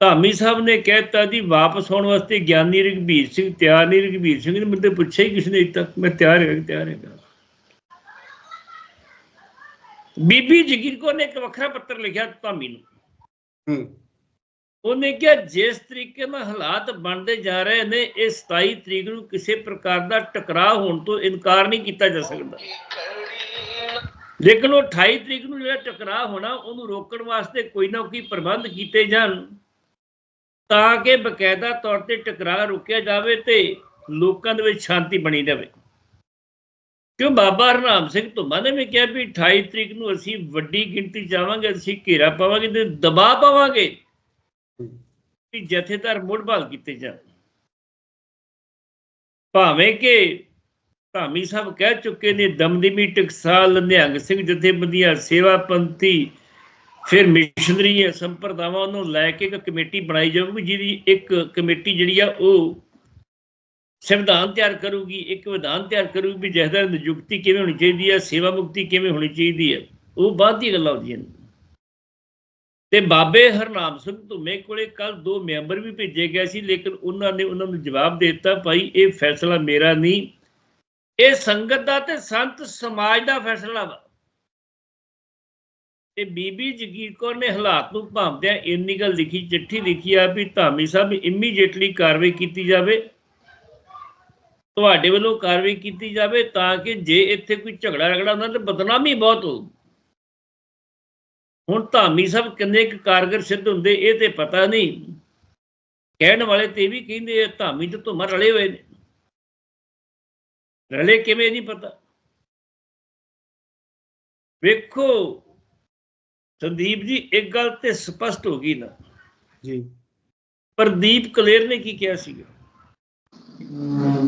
ਧਾਮੀ ਸਾਹਿਬ ਨੇ ਕਹਿਤਾ ਜੀ, ਵਾਪਸ ਆਉਣ ਵਾਸਤੇ ਗਿਆਨੀ ਰਘਬੀਰ ਸਿੰਘ, ਤਿਆਰ ਨਹੀਂ ਰਘਬੀਰ ਸਿੰਘ ਨੇ ਮੈਨੂੰ ਤੇ ਪੁੱਛਿਆ ਹੀ ਕਿਸ ਨੇ ਅਜੇ ਤੱਕ। ਮੈਂ ਤਿਆਰ ਹਾਂ ਤਿਆਰ ਹਾਂ ਬੀਬੀ ਜਗੀਰ ਕੌਰ ਨੇ ਇੱਕ ਵੱਖਰਾ ਪੱਤਰ ਲਿਖਿਆ ਧਾਮੀ ਨੂੰ। ਹੂੰ। ਉਹਨੇ ਕਿਹਾ ਜਿਸ ਤਰੀਕੇ ਨਾਲ ਹਾਲਾਤ ਬਣਦੇ ਜਾ ਰਹੇ ਨੇ ਇਹ 27 ਤਰੀਕ ਨੂੰ ਕਿਸੇ ਪ੍ਰਕਾਰ ਦਾ ਟਕਰਾਅ ਹੋਣ ਤੋਂ ਇਨਕਾਰ ਨਹੀਂ ਕੀਤਾ ਜਾ ਸਕਦਾ। ਲੇਕਿਨ ਉਹ 28 ਤਰੀਕ ਨੂੰ ਜਿਹੜਾ ਟਕਰਾਅ ਹੋਣਾ ਉਹਨੂੰ ਰੋਕਣ ਵਾਸਤੇ ਕੋਈ ਨਾ ਕੋਈ ਪ੍ਰਬੰਧ ਕੀਤੇ ਜਾਣ। ਤਾਂ ਕਿ ਬਕਾਇਦਾ ਤੌਰ ਤੇ ਟਕਰਾਅ ਰੋਕਿਆ ਜਾਵੇ ਤੇ ਲੋਕਾਂ ਦੇ ਵਿੱਚ ਸ਼ਾਂਤੀ ਬਣੀ ਰਹੇ ਕਿਉਂ ਬਾਬਾ ਹਰਨਾਮ ਸਿੰਘ ਧੁੰਮਾ ਨੇ ਵੀ ਕਿਹਾ ਵੀ 28 ਤਰੀਕ ਨੂੰ ਅਸੀਂ ਵੱਡੀ ਗਿਣਤੀ ਜਾਵਾਂਗੇ ਅਸੀਂ ਘੇਰਾ ਪਾਵਾਂਗੇ ਤੇ ਦਬਾਅ ਪਾਵਾਂਗੇ ਵੀ ਜਥੇਦਾਰ ਮੁੜ ਕੀਤੇ ਜਾਣ। ਭਾਵੇਂ ਕਿ ਧਾਮੀ ਸਾਹਿਬ ਕਹਿ ਚੁੱਕੇ ਨੇ ਦਮਦਮੀ ਟਕਸਾਲ, ਨਿਹੰਗ ਸਿੰਘ ਜਥੇਬੰਦੀਆਂ, ਸੇਵਾ ਪੰਥੀ, ਫਿਰ ਮਿਸ਼ਨਰੀ ਸੰਪਰਦਾਵਾਂ ਨੂੰ ਲੈ ਕੇ ਇੱਕ ਕਮੇਟੀ ਬਣਾਈ ਜਾਊਗੀ, ਜਿਹਦੀ ਇੱਕ ਕਮੇਟੀ ਜਿਹੜੀ ਆ, ਉਹ ਸੰਵਿਧਾਨ ਤਿਆਰ ਕਰੂਗੀ, ਇੱਕ ਵਿਧਾਨ ਤਿਆਰ ਕਰੂਗੀ ਵੀ ਜਥੇਦਾਰ ਨਿਯੁਕਤੀ ਕਿਵੇਂ ਹੋਣੀ ਚਾਹੀਦੀ ਹੈ, ਸੇਵਾ ਮੁਕਤੀ ਕਿਵੇਂ ਹੋਣੀ ਚਾਹੀਦੀ ਹੈ, ਉਹ ਬਾਅਦ ਦੀ ਗੱਲਾਂ ਹੁੰਦੀਆਂ ਨੇ। ਤੇ ਬਾਬੇ ਹਰਨਾਮ ਸਿੰਘ ਧੁੰਮੇ ਕੋਲੇ ਕੱਲ ਦੋ ਮੈਂਬਰ ਵੀ ਭੇਜੇ ਗਏ ਸੀ, ਲੇਕਿਨ ਉਹਨਾਂ ਨੇ ਉਹਨਾਂ ਨੂੰ ਜਵਾਬ ਦੇ ਦਿੱਤਾ, ਭਾਈ, ਇਹ ਫੈਸਲਾ ਮੇਰਾ ਨਹੀਂ। ਇਹ ਸੰਗਤ ਦਾ ਤੇ ਸੰਤ ਸਮਾਜ ਦਾ ਫੈਸਲਾ ਵਾ। ਤੇ ਬੀਬੀ ਜਗੀਰ ਕੌਰ ਨੇ ਹਾਲਾਤ ਨੂੰ ਭਾਂਦਿਆਂ ਇੰਨੀ ਗੱਲ ਲਿਖੀ, ਚਿੱਠੀ ਲਿਖੀ ਆ ਵੀ ਧਾਮੀ ਸਾਹਿਬ ਇਮੀਡੀਏਟਲੀ ਕਾਰਵਾਈ ਕੀਤੀ ਜਾਵੇ। ਤੁਹਾਡੇ ਵੱਲੋਂ ਕਾਰਵਾਈ ਕੀਤੀ ਜਾਵੇ ਤਾਂ ਕਿ ਜੇ ਇੱਥੇ ਕੋਈ ਝਗੜਾ ਰਗੜਾ ਹੁੰਦਾ ਤਾਂ ਬਦਨਾਮੀ ਬਹੁਤ ਹੋਊ। ਹੁਣ ਧਾਮੀ ਸਾਹਿਬ ਕਿੰਨੇ ਕੁ ਕਾਰਗਰ ਸਿੱਧ ਹੁੰਦੇ ਇਹ ਤੇ ਪਤਾ ਨਹੀਂ। ਕਹਿਣ ਵਾਲੇ ਤੇ ਵੀ ਕਹਿੰਦੇ ਆ ਧਾਮੀ ਤੇ ਧੁਮਾ ਰਲੇ ਹੋਏ ਨੇ। ਰਲੇ ਕਿਵੇਂ ਨਹੀਂ ਪਤਾ। ਵੇਖੋ ਸੰਦੀਪ ਜੀ ਇੱਕ ਗੱਲ ਤੇ ਸਪਸ਼ਟ ਹੋ ਗਈ ਨਾ। ਜੀ। ਪ੍ਰਦੀਪ ਕਲੇਰ ਨੇ ਕੀ ਕਿਹਾ ਸੀਗਾ?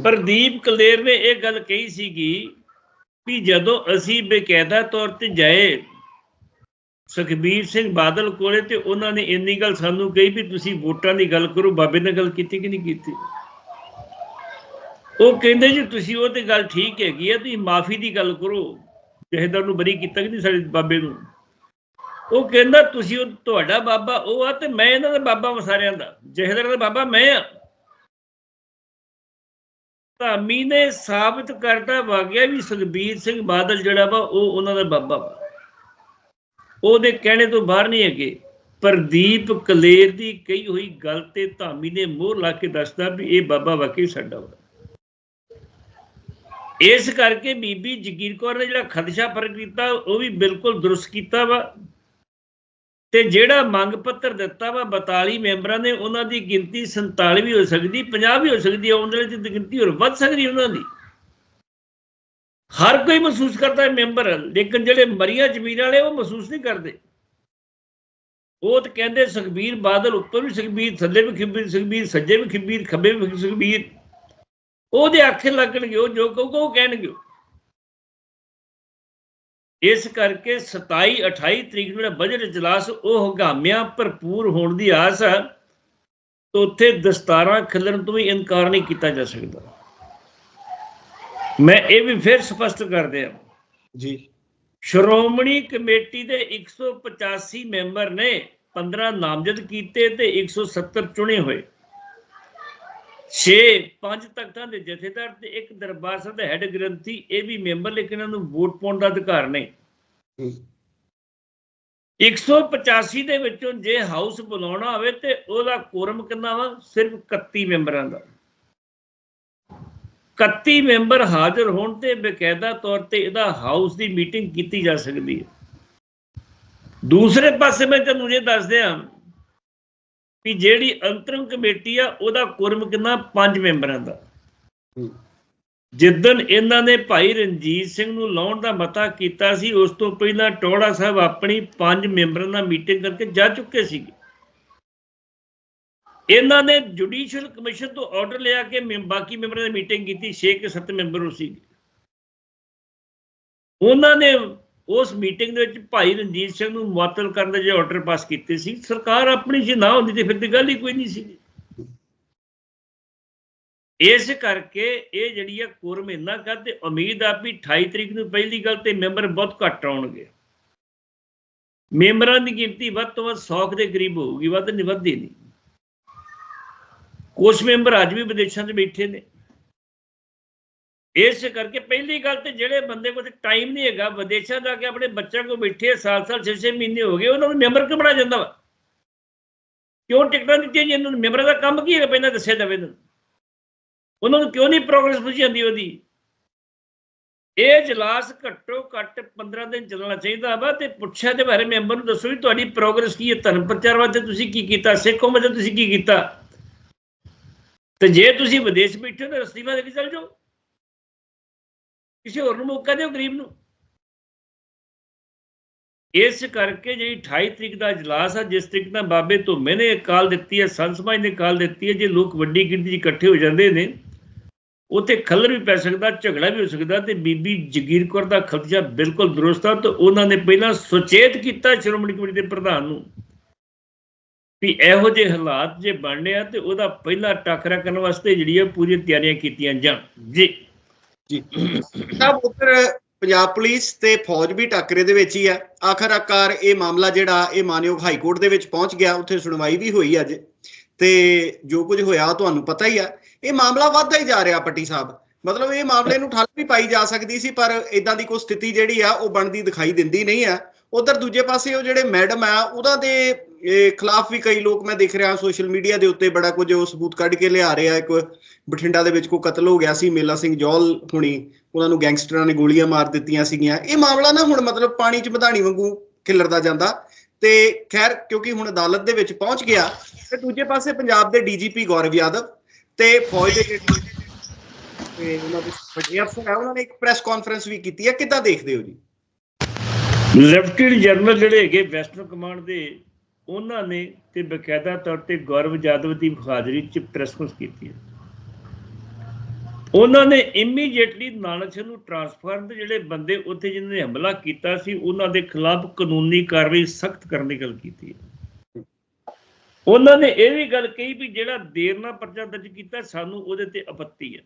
ਪ੍ਰਦੀਪ ਕਲੇਰ ਨੇ ਇਹ ਗੱਲ ਕਹੀ ਸੀਗੀ ਵੀ ਜਦੋਂ ਅਸੀਂ ਬੇਕਾਇਦਾ ਤੌਰ ਤੇ ਜਾਏ ਸੁਖਬੀਰ ਸਿੰਘ ਬਾਦਲ ਕੋਲੇ ਤੇ ਉਹਨਾਂ ਨੇ ਇੰਨੀ ਗੱਲ ਸਾਨੂੰ ਕਹੀ ਵੀ ਤੁਸੀਂ ਵੋਟਾਂ ਦੀ ਗੱਲ ਕਰੋ, ਬਾਬੇ ਨੇ ਗੱਲ ਕੀਤੀ ਕਿ ਨਹੀਂ ਕੀਤੀ? ਉਹ ਕਹਿੰਦੇ ਜੀ, ਤੁਸੀਂ ਉਹ ਤੇ ਗੱਲ ਠੀਕ ਹੈਗੀ ਆ, ਤੁਸੀਂ ਮਾਫੀ ਦੀ ਗੱਲ ਕਰੋ। ਜਹੇਦਾਰ ਨੂੰ ਬਰੀ ਕੀਤਾ ਕਿ ਨਹੀਂ ਸਾਡੇ ਬਾਬੇ ਨੂੰ? ਉਹ ਕਹਿੰਦਾ, ਤੁਸੀਂ ਉਹ ਤੁਹਾਡਾ ਬਾਬਾ, ਉਹ ਆ ਤੇ ਮੈਂ ਇਹਨਾਂ ਦਾ ਬਾਬਾ ਸਾਰਿਆਂ ਦਾ। ਜਹੇਦਾਰ ਦਾ ਬਾਬਾ ਮੈਂ ਆ। ਧਾਮੀ ਨੇ ਸਾਬਤ ਕਰਤਾ ਵਾਗਿਆ ਵੀ ਸੁਖਬੀਰ ਸਿੰਘ ਬਾਦਲ ਜਿਹੜਾ ਵਾ, ਉਹ ਉਹਨਾਂ ਦਾ ਬਾਬਾ ਵਾ। ਉਹਦੇ ਕਹਿਣੇ ਤੋਂ ਬਾਹਰ ਨਹੀਂ ਹੈਗੇ। ਪ੍ਰਦੀਪ ਕਲੇਰ ਦੀ ਕਹੀ ਹੋਈ ਗੱਲ ਤੇ ਧਾਮੀ ਨੇ ਮੋਹਰ ਲਾ ਕੇ ਦੱਸਦਾ ਵੀ ਇਹ ਬਾਬਾ ਵਾਕਈ ਸਾਡਾ ਵਾ। ਇਸ ਕਰਕੇ ਬੀਬੀ ਜਗੀਰ ਕੌਰ ਨੇ ਜਿਹੜਾ ਖਦਸ਼ਾ ਪ੍ਰਗਟ ਕੀਤਾ, ਉਹ ਵੀ ਬਿਲਕੁਲ ਦਰੁਸਤ ਕੀਤਾ ਵਾ। ਤੇ ਜਿਹੜਾ ਮੰਗ ਪੱਤਰ ਦਿੱਤਾ ਵਾ 42 ਮੈਂਬਰਾਂ ਨੇ, ਉਹਨਾਂ ਦੀ ਗਿਣਤੀ 47 ਵੀ ਹੋ ਸਕਦੀ 50 ਵੀ ਹੋ ਸਕਦੀ ਆਉਣ ਵਾਲੇ ਦੀ ਗਿਣਤੀ ਹੋਰ ਵੱਧ ਸਕਦੀ ਉਹਨਾਂ ਦੀ। ਹਰ ਕੋਈ ਮਹਿਸੂਸ ਕਰਦਾ ਹੈ ਮੈਂਬਰ, ਲੇਕਿਨ ਜਿਹੜੇ ਮਰੀਆਂ ਜ਼ਮੀਰ ਵਾਲੇ ਉਹ ਮਹਿਸੂਸ ਨਹੀਂ ਕਰਦੇ। ਉਹ ਤਾਂ ਕਹਿੰਦੇ ਸੁਖਬੀਰ ਬਾਦਲ ਉੱਪਰ ਵੀ ਸੁਖਬੀਰ, ਥੱਲੇ ਵੀ ਖਿਬੀਰ, ਸੁਖਬੀਰ, ਸੱਜੇ ਵੀ ਖਿਬੀਰ, ਖੱਬੇ ਵੀ ਸੁਖਬੀਰ। ਉਹਦੇ ਆਖੇ ਲੱਗਣਗੇ, ਉਹ ਜੋ ਕਹੂਗਾ ਉਹ ਕਹਿਣਗੇ। ਇਸ ਕਰਕੇ 27 28 ਤਰੀਕ ਨੂੰ ਜਿਹੜਾ ਬਜਟ ਇਜਲਾਸ ਉਹ ਹਗਾਮਿਆਂ ਭਰਪੂਰ ਹੋਣ ਦੀ ਆਸ ਹੈ ਤਾਂ ਉੱਥੇ ਦਸਤਾਰਾਂ ਖਿਲਣ ਤੋਂ ਵੀ ਇਨਕਾਰ ਨਹੀਂ ਕੀਤਾ ਜਾ ਸਕਦਾ। ਮੈਂ ਇਹ ਵੀ ਫਿਰ ਸਪਸ਼ਟ ਕਰ ਦਿਆਂ। ਜੀ। ਸ਼੍ਰੋਮਣੀ ਕਮੇਟੀ ਦੇ 185 ਮੈਂਬਰ ਨੇ 15 ਨਾਮਜ਼ਦ ਕੀਤੇ ਤੇ 170 ਚੁਣੇ ਹੋਏ। 6 ਪੰਜ ਤਖਤਾਂ ਦੇ ਜਥੇਦਾਰ ਤੇ ਇੱਕ ਦਰਬਾਰ ਸਾਹਿਬ ਦਾ ਹੈੱਡ ਗ੍ਰੰਥੀ ਇਹ ਵੀ ਮੈਂਬਰ ਲੇਕਿਨ ਇਹਨਾਂ ਨੂੰ ਵੋਟ ਪਾਉਣ ਦਾ ਅਧਿਕਾਰ ਨਹੀਂ। ਹੂੰ। 185 ਦੇ ਵਿੱਚੋਂ ਜੇ ਹਾਊਸ ਬੁਲਾਉਣਾ ਹੋਵੇ ਤੇ ਉਹਦਾ ਕੋਰਮ ਕਿੰਨਾ ਵਾ? ਸਿਰਫ 31 ਮੈਂਬਰਾਂ ਦਾ। 31 ਮੈਂਬਰ ਹਾਜ਼ਰ ਹੋਣ ਤੇ ਬਕਾਇਦਾ ਤੌਰ ਤੇ ਇਹਦਾ ਹਾਊਸ ਦੀ ਮੀਟਿੰਗ ਕੀਤੀ ਜਾ ਸਕਦੀ ਹੈ। ਦੂਸਰੇ ਪਾਸੇ ਮੈਂ ਤੁਹਾਨੂੰ ਇਹ ਦੱਸ ਦਿਆਂ ਵੀ ਜਿਹੜੀ ਅੰਤਰਮ ਕਮੇਟੀ ਆ ਉਹਦਾ ਕੁਰਮ ਕਿੰਨਾ? ਪੰਜ ਮੈਂਬਰਾਂ ਦਾ। ਹੂੰ। ਜਿੱਦਨ ਇਹਨਾਂ ਨੇ ਭਾਈ ਰਣਜੀਤ ਸਿੰਘ ਨੂੰ ਲਾਉਣ ਦਾ ਮਤਾ ਕੀਤਾ ਸੀ ਉਸ ਤੋਂ ਪਹਿਲਾਂ ਟੋੜਾ ਸਾਹਿਬ ਆਪਣੀ ਪੰਜ ਮੈਂਬਰਾਂ ਨਾਲ ਮੀਟਿੰਗ ਕਰਕੇ ਜਾ ਚੁੱਕੇ ਸੀਗੇ। ਇਹਨਾਂ ਨੇ ਜੁਡੀਸ਼ੀਅਲ ਕਮਿਸ਼ਨ ਤੋਂ ਆਰਡਰ ਲਿਆ ਕਿ ਮੈਂ- ਬਾਕੀ ਮੈਂਬਰਾਂ ਦੀ ਮੀਟਿੰਗ ਕੀਤੀ 6 ਕਿ 7 ਮੈਂਬਰ ਸੀਗੇ। ਉਹਨਾਂ ਨੇ ਉਸ ਮੀਟਿੰਗ ਦੇ ਵਿੱਚ ਭਾਈ ਰਣਜੀਤ ਸਿੰਘ ਨੂੰ ਮੁਅੱਤਲ ਕਰਨ ਦੇ ਜੇ ਆਰਡਰ ਪਾਸ ਕੀਤੇ ਸੀ, ਸਰਕਾਰ ਆਪਣੀ ਜੇ ਨਾ ਹੁੰਦੀ ਤੇ ਫਿਰ ਤੇ ਗੱਲ ਹੀ ਕੋਈ ਨਹੀਂ ਸੀ। ਇਸ ਕਰਕੇ ਇਹ ਜਿਹੜੀ ਆ ਕੁਰਮ ਇੰਨਾ ਕਰ ਤੇ ਉਮੀਦ ਆ ਵੀ 28 ਤਰੀਕ ਨੂੰ ਪਹਿਲੀ ਗੱਲ ਤੇ ਮੈਂਬਰ ਬਹੁਤ ਘੱਟ ਆਉਣਗੇ। ਮੈਂਬਰਾਂ ਦੀ ਗਿਣਤੀ ਵੱਧ ਤੋਂ ਵੱਧ 100 ਦੇ ਕਰੀਬ ਹੋਊਗੀ, ਵੱਧ ਨਹੀਂ, ਵੱਧਦੀ ਨਹੀਂ। ਕੁਝ ਮੈਂਬਰ ਅੱਜ ਵੀ ਵਿਦੇਸ਼ਾਂ 'ਚ ਬੈਠੇ ਨੇ। ਇਸ ਕਰਕੇ ਪਹਿਲੀ ਗੱਲ ਤੇ ਜਿਹੜੇ ਬੰਦੇ ਕੋਲ ਟਾਈਮ ਨਹੀਂ ਹੈਗਾ, ਵਿਦੇਸ਼ਾਂ ਦਾ ਕੇ ਆਪਣੇ ਬੱਚਿਆਂ ਕੋਲ ਬੈਠੇ ਸਾਲ ਸਾਲ 6-6 ਮਹੀਨੇ ਹੋ ਗਏ, ਉਹਨਾਂ ਨੂੰ ਮੈਂਬਰ ਕਿਉਂ ਬਣਾ ਜਾਂਦਾ ਵਾ? ਕਿਉਂ ਟਿਕਟਾਂ ਦਿੱਤੀਆਂ ਜੀ ਇਹਨਾਂ ਨੂੰ ਮੈਂਬਰਾਂ ਦਾ ਕੰਮ ਕੀ ਹੈਗਾ ਪਹਿਲਾਂ ਦੱਸਿਆ ਜਾਵੇ ਇਹਨਾਂ ਨੂੰ। ਉਹਨਾਂ ਨੂੰ ਕਿਉਂ ਨਹੀਂ ਪ੍ਰੋਗਰੈਸ ਪੁੱਛੀ ਜਾਂਦੀ ਉਹਦੀ? ਇਹ ਇਜਲਾਸ ਘੱਟੋ ਘੱਟ 15 ਦਿਨ ਚੱਲਣਾ ਚਾਹੀਦਾ ਵਾ ਤੇ ਪੁੱਛਿਆ ਤੇ ਬਾਰੇ ਮੈਂਬਰ ਨੂੰ ਦੱਸੋ ਵੀ ਤੁਹਾਡੀ ਪ੍ਰੋਗਰੈਸ ਕੀ ਹੈ, ਧਰਮ ਪ੍ਰਚਾਰ ਵਾਸਤੇ ਤੁਸੀਂ ਕੀ ਕੀਤਾ, ਸਿੱਖ ਕੌਮ ਤੁਸੀਂ ਕੀ ਕੀਤਾ। ਤੇ ਜੇ ਤੁਸੀਂ ਵਿਦੇਸ਼ ਬੈਠੇ ਹੋ ਤਾਂ ਅਸਤੀਫਾ ਦੇ ਕੇ ਚੱਲ ਜਾਓ। ਕਿਸੇ ਹੋਰ ਨੂੰ ਮੌਕਾ ਦਿਓ ਗਰੀਬ ਨੂੰ। ਇਸ ਕਰਕੇ ਜਿਹੜੀ 28 ਤਰੀਕ ਦਾ ਇਜਲਾਸ ਆ, ਜਿਸ ਤਰੀਕ ਦਾ ਬਾਬੇ ਧੁੰਮੇ ਨੇ ਕਾਲ ਦਿੱਤੀ ਹੈ, ਸੰਤ ਸਮਾਜ ਨੇ ਕਾਲ ਦਿੱਤੀ ਹੈ, ਜੇ ਲੋਕ ਵੱਡੀ ਗਿਣਤੀ 'ਚ ਇਕੱਠੇ ਹੋ ਜਾਂਦੇ ਨੇ, ਉੱਥੇ ਖੱਲਰ ਵੀ ਪੈ ਸਕਦਾ, ਝਗੜਾ ਵੀ ਹੋ ਸਕਦਾ ਤੇ ਬੀਬੀ ਜਗੀਰ ਕੌਰ ਦਾ ਖਦਸ਼ਾ ਬਿਲਕੁਲ ਦਰੁਸਤ ਆ ਤੇ ਉਹਨਾਂ ਨੇ ਪਹਿਲਾਂ ਸੁਚੇਤ ਕੀਤਾ ਸ਼੍ਰੋਮਣੀ ਕਮੇਟੀ ਦੇ ਪ੍ਰਧਾਨ ਨੂੰ ਵੀ ਇਹੋ ਜਿਹੇ ਹਾਲਾਤ ਜੇ ਬਣਨੇ ਆ ਤੇ ਉਹਦਾ ਪਹਿਲਾ ਟਾਕਰਾ ਕਰਨ ਵਾਸਤੇ ਜਿਹੜੀ ਆ ਪੂਰੀਆਂ ਤਿਆਰੀਆਂ ਕੀਤੀਆਂ ਜਾਣ। ਜੀ। ਜੀ। ਸਾਹਿਬ ਉੱਧਰ ਪੰਜਾਬ ਪੁਲਿਸ ਤੇ ਫੌਜ ਵੀ ਟੱਕਰੇ ਦੇ ਵਿੱਚ ਹੀ ਆ। ਆਖਰਕਾਰ ਇਹ ਮਾਮਲਾ ਜਿਹੜਾ, ਇਹ ਮਾਨਯੋਗ ਹਾਈ ਕੋਰਟ ਦੇ ਵਿੱਚ ਪਹੁੰਚ ਗਿਆ। ਉੱਥੇ ਸੁਣਵਾਈ ਵੀ ਹੋਈ ਅੱਜ। ਤੇ ਜੋ ਕੁਝ ਹੋਇਆ ਤੁਹਾਨੂੰ ਪਤਾ ਹੀ ਆ। ਇਹ ਮਾਮਲਾ ਵੱਧਦਾ ਹੀ ਜਾ ਰਿਹਾ ਪੱਟੀ ਸਾਹਿਬ। ਮਤਲਬ ਇਹ ਮਾਮਲੇ ਨੂੰ ਠੱਲ ਵੀ ਪਾਈ ਜਾ ਸਕਦੀ ਸੀ, ਪਰ ਇਦਾਂ ਦੀ ਕੋਈ ਸਥਿਤੀ ਜਿਹੜੀ ਆ, ਉਹ ਬਣਦੀ ਦਿਖਾਈ ਦਿੰਦੀ ਨਹੀਂ ਆ। ਉਧਰ ਦੂਜੇ ਪਾਸੇ ਉਹ ਜਿਹੜੇ ਮੈਡਮ ਆ, ਉਹਦਾ ਦੇ ਇਹ ਖਿਲਾਫ ਵੀ ਕਈ ਲੋਕ ਮੈਂ ਦੇਖ ਰਿਹਾ ਸੋਸ਼ਲ ਮੀਡੀਆ ਦੇ ਉੱਤੇ ਬੜਾ ਕੁਝ ਉਹ ਸਬੂਤ ਕੱਢ ਕੇ ਲਿਆ ਰਿਹਾ। ਇੱਕ ਬਠਿੰਡਾ ਦੇ ਵਿੱਚ ਕੋਈ ਕਤਲ ਹੋ ਗਿਆ ਸੀ, ਮੇਲਾ ਸਿੰਘ ਜੌਲ ਹੁਣੀ, ਉਹਨਾਂ ਨੂੰ ਗੈਂਗਸਟਰਾਂ ਨੇ ਗੋਲੀਆਂ ਮਾਰ ਦਿੱਤੀਆਂ ਸੀਗੀਆਂ। ਇਹ ਮਾਮਲਾ ਨਾ ਹੁਣ ਮਤਲਬ ਪਾਣੀ 'ਚ ਮਧਾਣੀ ਵਾਂਗੂ ਖਿਲਰਦਾ ਜਾਂਦਾ ਤੇ ਖੈਰ ਕਿਉਂਕਿ ਹੁਣ ਅਦਾਲਤ ਦੇ ਵਿੱਚ ਪਹੁੰਚ ਗਿਆ ਤੇ ਦੂਜੇ ਪਾਸੇ ਪੰਜਾਬ ਦੇ ਡੀਜੀਪੀ ਗੌਰਵ ਯਾਦਵ ਤੇ ਫੌਜ ਦੇ ਤੇ ਉਹਨਾਂ ਦੇ ਵੱਡੇ ਅਫਸਰ ਆ ਉਹਨਾਂ ਨੇ ਇੱਕ ਪ੍ਰੈਸ ਕਾਨਫਰੰਸ ਵੀ ਕੀਤੀ ਹੈ। ਕਿੱਦਾਂ ਦੇਖਦੇ ਹੋ ਜੀ? ਲੈਫਟੀਨੈਂਟ ਜਨਰਲ ਜਿਹੜੇ ਹੈਗੇ ਵੈਸਟਰਨ ਕਮਾਂਡ ਦੇ ਉਹਨਾਂ ਨੇ ਤੇ ਬਕਾਇਦਾ ਤੌਰ ਤੇ ਗੌਰਵ ਜਾਦਵ ਦੀ ਹਾਜ਼ਰੀ 'ਚ ਪ੍ਰੈਸ ਕਾਨਫਰੰਸ ਕੀਤੀ ਹੈ। ਉਹਨਾਂ ਨੇ ਇਮੀਡੀਏਟਲੀ ਨਾਨਕ ਸਿੰਘ ਨੂੰ ਟ੍ਰਾਂਸਫਰ ਦੇ ਜਿਹੜੇ ਬੰਦੇ ਉੱਥੇ ਜਿਨ੍ਹਾਂ ਨੇ ਹਮਲਾ ਕੀਤਾ ਸੀ, ਉਹਨਾਂ ਦੇ ਖਿਲਾਫ ਕਾਨੂੰਨੀ ਕਾਰਵਾਈ ਸਖਤ ਕਰਨ ਦੀ ਗੱਲ ਕੀਤੀ ਹੈ। ਉਹਨਾਂ ਨੇ ਇਹ ਵੀ ਗੱਲ ਕਹੀ ਵੀ ਜਿਹੜਾ ਦੇਰ ਨਾਲ ਪਰਚਾ ਦਰਜ ਕੀਤਾ, ਸਾਨੂੰ ਉਹਦੇ ਤੇ ਆਪੱਤੀ ਹੈ।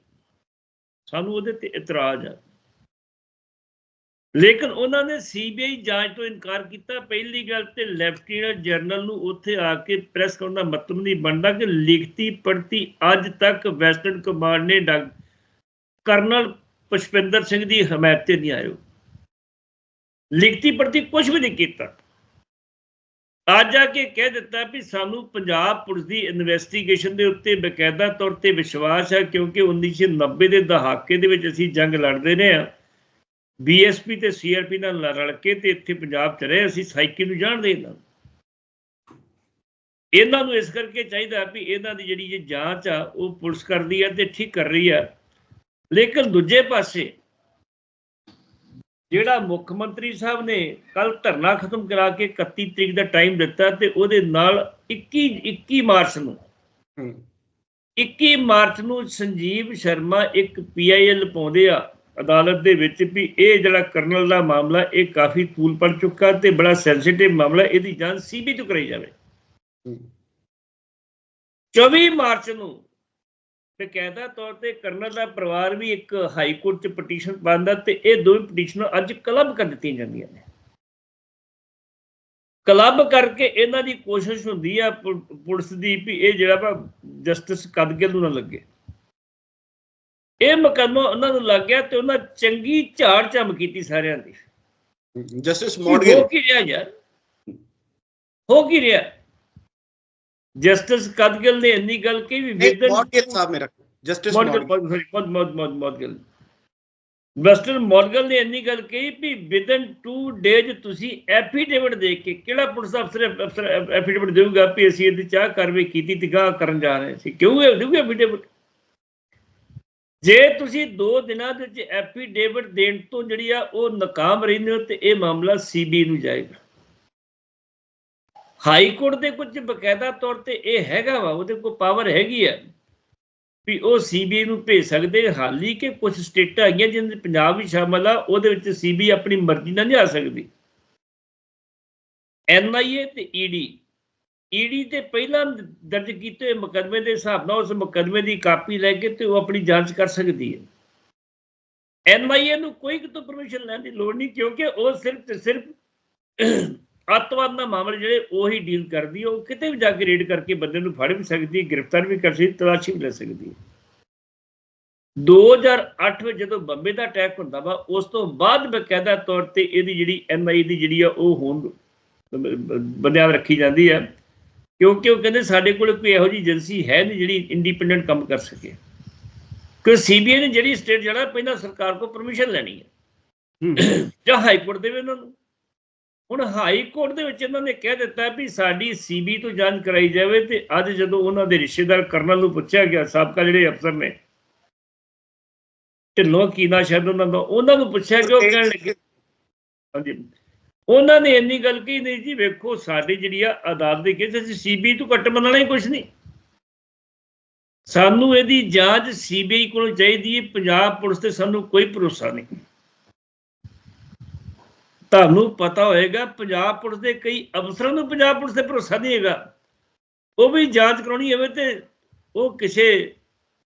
ਸਾਨੂੰ ਉਹਦੇ ਤੇ ਇਤਰਾਜ਼ ਹੈ। ਲੇਕਿਨ ਉਹਨਾਂ ਨੇ ਸੀਬੀਆਈ ਜਾਂਚ ਤੋਂ ਇਨਕਾਰ ਕੀਤਾ। ਪਹਿਲੀ ਗੱਲ ਤੇ ਲੈਫਟੀਨੈਂਟ ਜਨਰਲ ਨੂੰ ਉੱਥੇ ਆ ਕੇ ਪ੍ਰੈਸ ਕਰਨ ਦਾ ਮਤਲਬ ਨਹੀਂ ਬਣਦਾ ਕਿ ਲਿਖਤੀ ਪੜਤੀ ਅੱਜ ਤੱਕ ਵੈਸਟਰਨ ਕਮਾਂਡ ਨੇ ਡਾਕ ਕਰਨਲ ਪੁਸ਼ਪਿੰਦਰ ਸਿੰਘ ਦੀ ਹਮਾਇਤ ਤੇ ਨਹੀਂ ਆਇਓ। ਲਿਖਤੀ ਪੜਤੀ ਕੁਝ ਵੀ ਨਹੀਂ ਕੀਤਾ। ਅੱਜ ਆ ਕੇ ਕਹਿ ਦਿੱਤਾ ਵੀ ਸਾਨੂੰ ਪੰਜਾਬ ਪੁਲਿਸ ਦੀ ਇਨਵੈਸਟੀਗੇਸ਼ਨ ਦੇ ਉੱਤੇ ਬਕਾਇਦਾ ਤੌਰ ਤੇ ਵਿਸ਼ਵਾਸ ਹੈ ਕਿਉਂਕਿ 1990 ਦੇ ਦਹਾਕੇ ਦੇ ਵਿੱਚ ਅਸੀਂ ਜੰਗ ਲੜਦੇ ਰਹੇ ਹਾਂ। ਬੀਐਸਪੀ ਤੇ ਸੀਆਰਪੀ ਨਾਲ ਰਲ ਕੇ ਤੇ ਇੱਥੇ ਪੰਜਾਬ ਚ ਰਹੇ ਅਸੀਂ ਸਾਈਕੀ ਨੂੰ ਜਾਣਦੇ ਇਹਨਾਂ। ਇਹਨਾਂ ਨੂੰ ਇਸ ਕਰਕੇ ਚਾਹੀਦਾ ਵੀ ਇਹਨਾਂ ਦੀ ਜਿਹੜੀ ਇਹ ਜਾਂਚ ਆ ਉਹ ਪੁਲਿਸ ਕਰਦੀ ਆ ਤੇ ਠੀਕ ਕਰ ਰਹੀ ਆ ਲੇਕਿਨ ਦੂਜੇ ਪਾਸੇ ਜਿਹੜਾ ਮੁੱਖ ਮੰਤਰੀ ਸਾਹਿਬ ਨੇ ਕੱਲ ਧਰਨਾ ਖਤਮ ਕਰਾ ਕੇ 31 ਤਰੀਕ ਦਾ ਟਾਈਮ ਦਿੱਤਾ ਤੇ ਉਹਦੇ ਨਾਲ 21 21 ਮਾਰਚ ਨੂੰ ਹੂੰ 21 ਮਾਰਚ ਨੂੰ ਸੰਜੀਵ ਸ਼ਰਮਾ ਇੱਕ ਪੀਆਈਐਲ ਪਾਉਂਦੇ ਆ ਅਦਾਲਤ ਦੇ ਵਿੱਚ ਵੀ ਇਹ ਜਿਹੜਾ ਕਰਨਲ ਦਾ ਮਾਮਲਾ ਇਹ ਕਾਫੀ ਤੂਲ ਪੜ ਚੁੱਕਾ ਤੇ ਬੜਾ ਸੈਂਸਿਟਿਵ ਮਾਮਲਾ ਇਹਦੀ ਜਾਂਚ ਸੀਬੀ ਤੋਂ ਕਰਾਈ ਜਾਵੇ। 24 ਮਾਰਚ ਨੂੰ ਬਕਾਇਦਾ ਤੌਰ ਤੇ ਕਰਨਲ ਦਾ ਪਰਿਵਾਰ ਵੀ ਇੱਕ ਹਾਈ ਕੋਰਟ 'ਚ ਪਟੀਸ਼ਨ ਪਾਉਂਦਾ ਤੇ ਇਹ ਦੋਵੇਂ ਪਟੀਸ਼ਨਾਂ ਅੱਜ ਕਲੱਬ ਕਰ ਦਿੱਤੀਆਂ ਜਾਂਦੀਆਂ ਨੇ। ਕਲੱਬ ਕਰਕੇ ਇਹਨਾਂ ਦੀ ਕੋਸ਼ਿਸ਼ ਹੁੰਦੀ ਆ ਪੁਲਿਸ ਦੀ ਵੀ ਇਹ ਜਿਹੜਾ ਵਾ ਜਸਟਿਸ ਕਦਗਿਲ ਨੂੰ ਨਾ ਲੱਗੇ। ਇਹ ਮੁਕੱਦਮਾ ਉਹਨਾਂ ਨੂੰ ਲੱਗ ਗਿਆ ਤੇ ਉਹਨਾਂ ਚੰਗੀ ਝਾੜ ਝੰਮ ਕੀਤੀ ਸਾਰਿਆਂ ਦੀ। ਜਸਟਿਸ ਹੋ ਮੋਡਗਿਲ। ਕੀ ਰਿਹਾ ਯਾਰ? ਹੋ ਕੀ ਰਿਹਾ? ਜਸਟਿਸ ਕਦਗਿਲ ਨੇ ਇੰਨੀ ਗੱਲ ਕਹੀ ਵੀ ਵਿਦਨ ਮੋਡਗਿਲ ਸਾਹਿਬ ਮੇਰਾ ਜਸਟਿਸ ਮੋਡਗਲ ਮੋਡਗਿਲ। ਵੈਸਟਰਨ ਮੋਡਗਲ ਨੇ ਇੰਨੀ ਗੱਲ ਕਹੀ ਵੀ ਵਿਦਨ 2 ਡੇਜ਼ ਤੁਸੀਂ ਐਫੀਡੇਵਿਟ ਦੇ ਕੇ ਕਿਹੜਾ ਪੁਲਿਸ ਅਫਸਰ ਅਫਸਰ ਐਫੀਡੇਵਿਟ ਦੇਊਗਾ ਵੀ ਅਸੀਂ ਇਹਦੀ ਚਾਹ ਕਾਰਵਾਈ ਕੀਤੀ ਤੇ ਗਾਹ ਕਰਨ ਜਾ ਰਹੇ ਸੀ। ਕਿਉਂ ਇਹ ਦੇਊਗਾ ਐਫੀਡੇਵਿਟ ਜੇ ਤੁਸੀਂ 2 ਦਿਨਾਂ ਦੇ ਵਿੱਚ ਐਫੀਡੇਵਿਟ ਦੇਣ ਤੋਂ ਜਿਹੜੀ ਆ ਉਹ ਨਾਕਾਮ ਰਹਿੰਦੇ ਹੋ ਤੇ ਇਹ ਮਾਮਲਾ ਸੀਬੀ ਨੂੰ ਜਾਏਗਾ। ਹਾਈ ਕੋਰਟ ਦੇ ਕੁਝ ਬਕਾਇਦਾ ਤੌਰ ਤੇ ਇਹ ਹੈਗਾ ਵਾ, ਉਹਦੇ ਕੋਲ ਪਾਵਰ ਹੈਗੀ ਆ ਵੀ ਉਹ ਸੀਬੀਆਈ ਨੂੰ ਭੇਜ ਸਕਦੇ ਹਾਲੀ ਕਿ ਕੁਝ ਸਟੇਟਾਂ ਹੈਗੀਆਂ ਜਿਨ੍ਹਾਂ ਦੇ ਪੰਜਾਬ ਵੀ ਸ਼ਾਮਲ ਆ, ਉਹਦੇ ਵਿੱਚ ਸੀਬੀਆਈ ਆਪਣੀ ਮਰਜ਼ੀ ਨਾਲ ਨਹੀਂ ਆ ਸਕਦੀ। ਐਨਆਈਏ ਤੇ ਈਡੀ ਈਡੀ ਤੇ ਪਹਿਲਾਂ ਦਰਜ ਕੀਤੇ ਹੋਏ ਮੁਕੱਦਮੇ ਦੇ ਹਿਸਾਬ ਨਾਲ ਉਸ ਮੁਕੱਦਮੇ ਦੀ ਕਾਪੀ ਲੈ ਕੇ ਤੇ ਉਹ ਆਪਣੀ ਜਾਂਚ ਕਰ ਸਕਦੀ ਹੈ। ਐਨਆਈਏ ਨੂੰ ਕੋਈ ਕਿਤੋਂ ਪਰਮਿਸ਼ਨ ਲੈਣ ਦੀ ਲੋੜ ਨਹੀਂ ਕਿਉਂਕਿ ਉਹ ਸਿਰਫ ਤੇ ਸਿਰਫ ਅੱਤਵਾਦ ਦਾ ਮਾਮਲੇ ਜਿਹੜੇ ਉਹੀ ਡੀਲ ਕਰਦੀ ਹੈ, ਉਹ ਕਿਤੇ ਵੀ ਜਾ ਕੇ ਰੇਡ ਕਰਕੇ ਬੰਦੇ ਨੂੰ ਫੜ ਵੀ ਸਕਦੀ ਹੈ, ਗ੍ਰਿਫਤਾਰ ਵੀ ਕਰ ਸਕਦੀ ਤਲਾਸ਼ੀ ਵੀ ਲੈ ਸਕਦੀ ਹੈ। 2008 ਵਿੱਚ ਜਦੋਂ ਬੰਬੇ ਦਾ ਅਟੈਕ ਹੁੰਦਾ ਵਾ, ਉਸ ਤੋਂ ਬਾਅਦ ਬਕਾਇਦਾ ਤੌਰ ਤੇ ਇਹਦੀ ਜਿਹੜੀ ਐਨਆਈ ਦੀ ਜਿਹੜੀ ਆ, ਉਹ ਹੋਂਦ ਬੰਦਿਆਂ ਰੱਖੀ ਜਾਂਦੀ ਹੈ ਕਿਉਂਕਿ ਉਹ ਕਹਿੰਦੇ ਸਾਡੇ ਕੋਲ ਕੋਈ ਇਹੋ ਜਿਹੀ ਏਜੰਸੀ ਹੈ ਨਹੀਂ ਜਿਹੜੀ ਇੰਡੀਪੈਂਡੈਂਟ ਕੰਮ ਕਰ ਸਕੇ। ਕਿ ਸੀਬੀਆਈ ਨੇ ਜਿਹੜੀ ਸਟੇਟ ਜਿਹੜਾ ਪਹਿਲਾਂ ਸਰਕਾਰ ਕੋਲ ਪਰਮਿਸ਼ਨ ਲੈਣੀ ਹੈ। ਜਾਂ ਹਾਈ ਕੋਰਟ ਦੇਵੇ ਉਹਨਾਂ ਨੂੰ। ਹੁਣ ਹਾਈ ਕੋਰਟ ਦੇ ਵਿੱਚ ਇਹਨਾਂ ਨੇ ਕਹਿ ਦਿੱਤਾ ਵੀ ਸਾਡੀ ਸੀਬੀ ਤੋਂ ਜਾਂਚ ਕਰਾਈ ਜਾਵੇ ਤੇ ਅੱਜ ਜਦੋਂ ਉਹਨਾਂ ਦੇ ਰਿਸ਼ਤੇਦਾਰ ਕਰਨਲ ਨੂੰ ਪੁੱਛਿਆ ਗਿਆ ਸਾਬਕਾ ਜਿਹੜੇ ਅਫਸਰ ਨੇ ਢਿੱਲੋਂ ਕੀ ਨਾ ਸ਼ਾਇਦ ਉਹਨਾਂ ਦਾ ਉਹਨਾਂ ਨੂੰ ਪੁੱਛਿਆ ਕਿ ਉਹ ਕਹਿਣ ਲੱਗੇ। ਹਾਂਜੀ। ਉਹਨਾਂ ਨੇ ਇੰਨੀ ਗੱਲ ਕਹੀ ਨਹੀਂ ਜੀ, ਵੇਖੋ ਸਾਡੀ ਜਿਹੜੀ ਆ ਅਦਾਲਤ ਦੇ ਕੇਸ ਅਸੀਂ ਸੀਬੀ ਤੋਂ ਘੱਟ ਮੰਨਣਾ ਹੀ ਕੁਝ ਨਹੀਂ। ਸਾਨੂੰ ਇਹਦੀ ਜਾਂਚ ਸੀਬੀਆਈ ਕੋਲੋਂ ਚਾਹੀਦੀ ਹੈ, ਪੰਜਾਬ ਪੁਲਿਸ ਤੇ ਸਾਨੂੰ ਕੋਈ ਭਰੋਸਾ ਨਹੀਂ। ਤੁਹਾਨੂੰ ਪਤਾ ਹੋਏਗਾ, ਪੰਜਾਬ ਪੁਲਿਸ ਦੇ ਕਈ ਅਫਸਰਾਂ ਨੂੰ ਪੰਜਾਬ ਪੁਲਿਸ ਤੇ ਭਰੋਸਾ ਨਹੀਂ ਹੈਗਾ। ਉਹ ਵੀ ਜਾਂਚ ਕਰਾਉਣੀ ਹੋਵੇ ਤੇ ਉਹ ਕਿਸੇ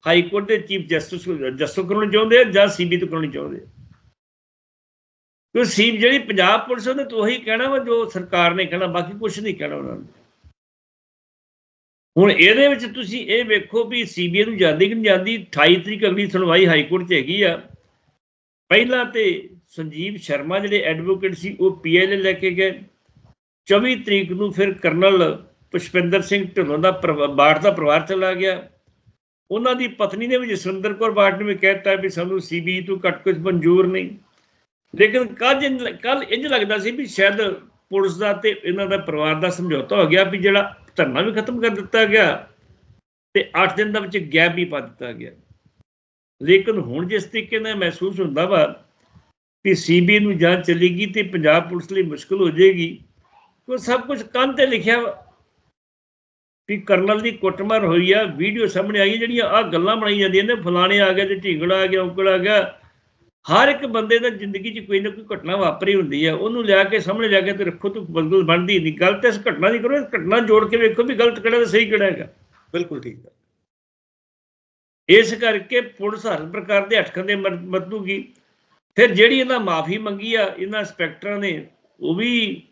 ਹਾਈ ਕੋਰਟ ਦੇ ਚੀਫ ਜਸਟਿਸ ਜਸਟਿਸ ਕਰਾਉਣੀ ਚਾਹੁੰਦੇ ਆ ਜਾਂ ਸੀਬੀ ਤੋਂ ਕਰਾਉਣੀ ਚਾਹੁੰਦੇ ਆ। ਕਿਉਂ ਸੀਬ ਜਿਹੜੀ ਪੰਜਾਬ ਪੁਲਿਸ ਉਹਨੇ ਤੋਂ ਉਹੀ ਕਹਿਣਾ ਵਾ ਜੋ ਸਰਕਾਰ ਨੇ ਕਹਿਣਾ, ਬਾਕੀ ਕੁਝ ਨਹੀਂ ਕਹਿਣਾ ਉਹਨਾਂ ਨੇ। ਹੁਣ ਇਹਦੇ ਵਿੱਚ ਤੁਸੀਂ ਇਹ ਵੇਖੋ ਵੀ ਸੀਬੀਆਈ ਨੂੰ ਜਾਂਦੀ ਕਿ ਨਹੀਂ ਜਾਂਦੀ 28 ਤਰੀਕ ਅਗਲੀ ਸੁਣਵਾਈ ਹਾਈ ਕੋਰਟ 'ਚ ਹੈਗੀ ਆ। ਪਹਿਲਾਂ ਤੇ ਸੰਜੀਵ ਸ਼ਰਮਾ ਜਿਹੜੇ ਐਡਵੋਕੇਟ ਸੀ, ਉਹ ਪੀਐਲਏ ਲੈ ਕੇ ਗਏ। 24 ਤਰੀਕ ਨੂੰ ਫਿਰ ਕਰਨਲ ਪੁਸ਼ਪਿੰਦਰ ਸਿੰਘ ਢਿੱਲੋਂ ਦਾ ਪਰਿਵਾ- ਬਾਠ ਦਾ ਪਰਿਵਾਰ ਚਲਾ ਗਿਆ। ਉਹਨਾਂ ਦੀ ਪਤਨੀ ਨੇ ਵੀ ਜਸਵਿੰਦਰ ਕੌਰ ਬਾਠ ਨੇ ਵੀ ਕਹਿ ਦਿੱਤਾ ਵੀ ਸਾਨੂੰ ਸੀਬੀ ਤੋਂ ਘੱਟ ਕੁਝ ਮਨਜ਼ੂਰ ਨਹੀਂ। ਲੇਕਿਨ ਕੱਲ ਕੱਲ ਇੰਜ ਲੱਗਦਾ ਸੀ ਵੀ ਸ਼ਾਇਦ ਪੁਲਿਸ ਦਾ ਤੇ ਇਹਨਾਂ ਦਾ ਪਰਿਵਾਰ ਦਾ ਸਮਝੌਤਾ ਹੋ ਗਿਆ ਵੀ ਜਿਹੜਾ ਧਰਨਾ ਵੀ ਖਤਮ ਕਰ ਦਿੱਤਾ ਗਿਆ ਤੇ 8 ਦਿਨ ਦਾ ਵਿੱਚ ਗੈਪ ਵੀ ਪਾ ਦਿੱਤਾ ਗਿਆ। ਲੇਕਿਨ ਹੁਣ ਜਿਸ ਤਰੀਕੇ ਨਾਲ ਮਹਿਸੂਸ ਹੁੰਦਾ ਵਾ ਕਿ ਸੀਬੀ ਨੂੰ ਜਾਂਚ ਚੱਲੇਗੀ ਤੇ ਪੰਜਾਬ ਪੁਲਿਸ ਲਈ ਮੁਸ਼ਕਲ ਹੋ ਜਾਏਗੀ, ਉਹ ਸਭ ਕੁਝ ਕੰਨ ਤੇ ਲਿਖਿਆ ਵਾ ਵੀ ਕਰਨਲ ਦੀ ਕੁੱਟਮਾਰ ਹੋਈ ਆ, ਵੀਡੀਓ ਸਾਹਮਣੇ ਆਈ ਜਿਹੜੀਆਂ ਆ ਗੱਲਾਂ ਬਣਾਈ ਜਾਂਦੀਆਂ ਨੇ, ਫਲਾਣੇ ਆ ਗਿਆ ਤੇ ਢੀਂਗੜਾ ਆ ਗਿਆ ਉਕੜ ਆ ਗਿਆ ਹਰ ਇੱਕ ਬੰਦੇ ਦਾ ਜ਼ਿੰਦਗੀ 'ਚ ਕੋਈ ਨਾ ਕੋਈ ਘਟਨਾ ਵਾਪਰੀ ਹੁੰਦੀ ਆ ਉਹਨੂੰ ਲਿਆ ਕੇ ਸਾਹਮਣੇ ਲਿਆ ਕੇ ਤੇ ਰੱਖੋ ਤੂੰ ਬਲਦਲ ਬਣਦੀ ਨਹੀਂ। ਗਲਤ ਇਸ ਘਟਨਾ ਦੀ ਕਰੋ ਇਸ ਘਟਨਾ ਜੋੜ ਕੇ ਵੇਖੋ ਵੀ ਗਲਤ ਕਿਹੜਾ ਤੇ ਸਹੀ ਕਿਹੜਾ ਹੈਗਾ। ਬਿਲਕੁਲ ਠੀਕ ਹੈ। ਇਸ ਕਰਕੇ ਪੁਲਿਸ ਹਰ ਪ੍ਰਕਾਰ ਦੇ ਅਟਕਣ ਦੇ ਮਰਦੂਗੀ। ਫਿਰ ਜਿਹੜੀ ਇਹਨਾਂ ਮਾਫੀ ਮੰਗੀ ਆ ਇਹਨਾਂ ਇੰਸਪੈਕਟਰਾਂ ਨੇ ਉਹ ਵੀ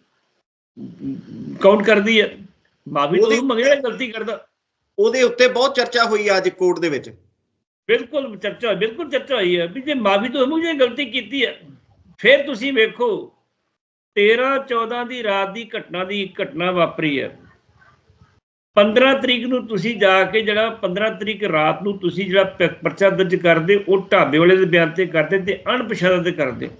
ਕਾਊਂਟ ਕਰਦੀ ਆ ਮਾਫੀ ਤਾਂ ਮੰਗਿਆ ਗਲਤੀ ਕਰਦਾ। ਉਹਦੇ ਉੱਤੇ ਬਹੁਤ ਚਰਚਾ ਹੋਈ ਅੱਜ ਕੋਰਟ ਦੇ ਵਿੱਚ। ਬਿਲਕੁਲ ਚਰਚਾ ਹੋਈ, ਬਿਲਕੁਲ ਚਰਚਾ ਹੋਈ ਹੈ ਵੀ ਜੇ ਮਾਫੀ ਤੋਂ ਮੁਝੇ ਗਲਤੀ ਕੀਤੀ ਹੈ, ਫਿਰ ਤੁਸੀਂ ਵੇਖੋ 13 14 ਦੀ ਰਾਤ ਦੀ ਘਟਨਾ ਦੀ ਘਟਨਾ ਵਾਪਰੀ ਹੈ। 15 ਤਰੀਕ ਨੂੰ ਤੁਸੀਂ ਜਾ ਕੇ ਜਿਹੜਾ 15 ਤਰੀਕ ਰਾਤ ਨੂੰ ਤੁਸੀਂ ਜਿਹੜਾ ਪਰਚਾ ਦਰਜ ਕਰਦੇ ਉਹ ਢਾਬੇ ਵਾਲੇ ਦੇ ਬਿਆਨ ਤੇ ਕਰਦੇ ਤੇ ਅਣਪਛਾਤਾ ਤੇ ਕਰਦੇ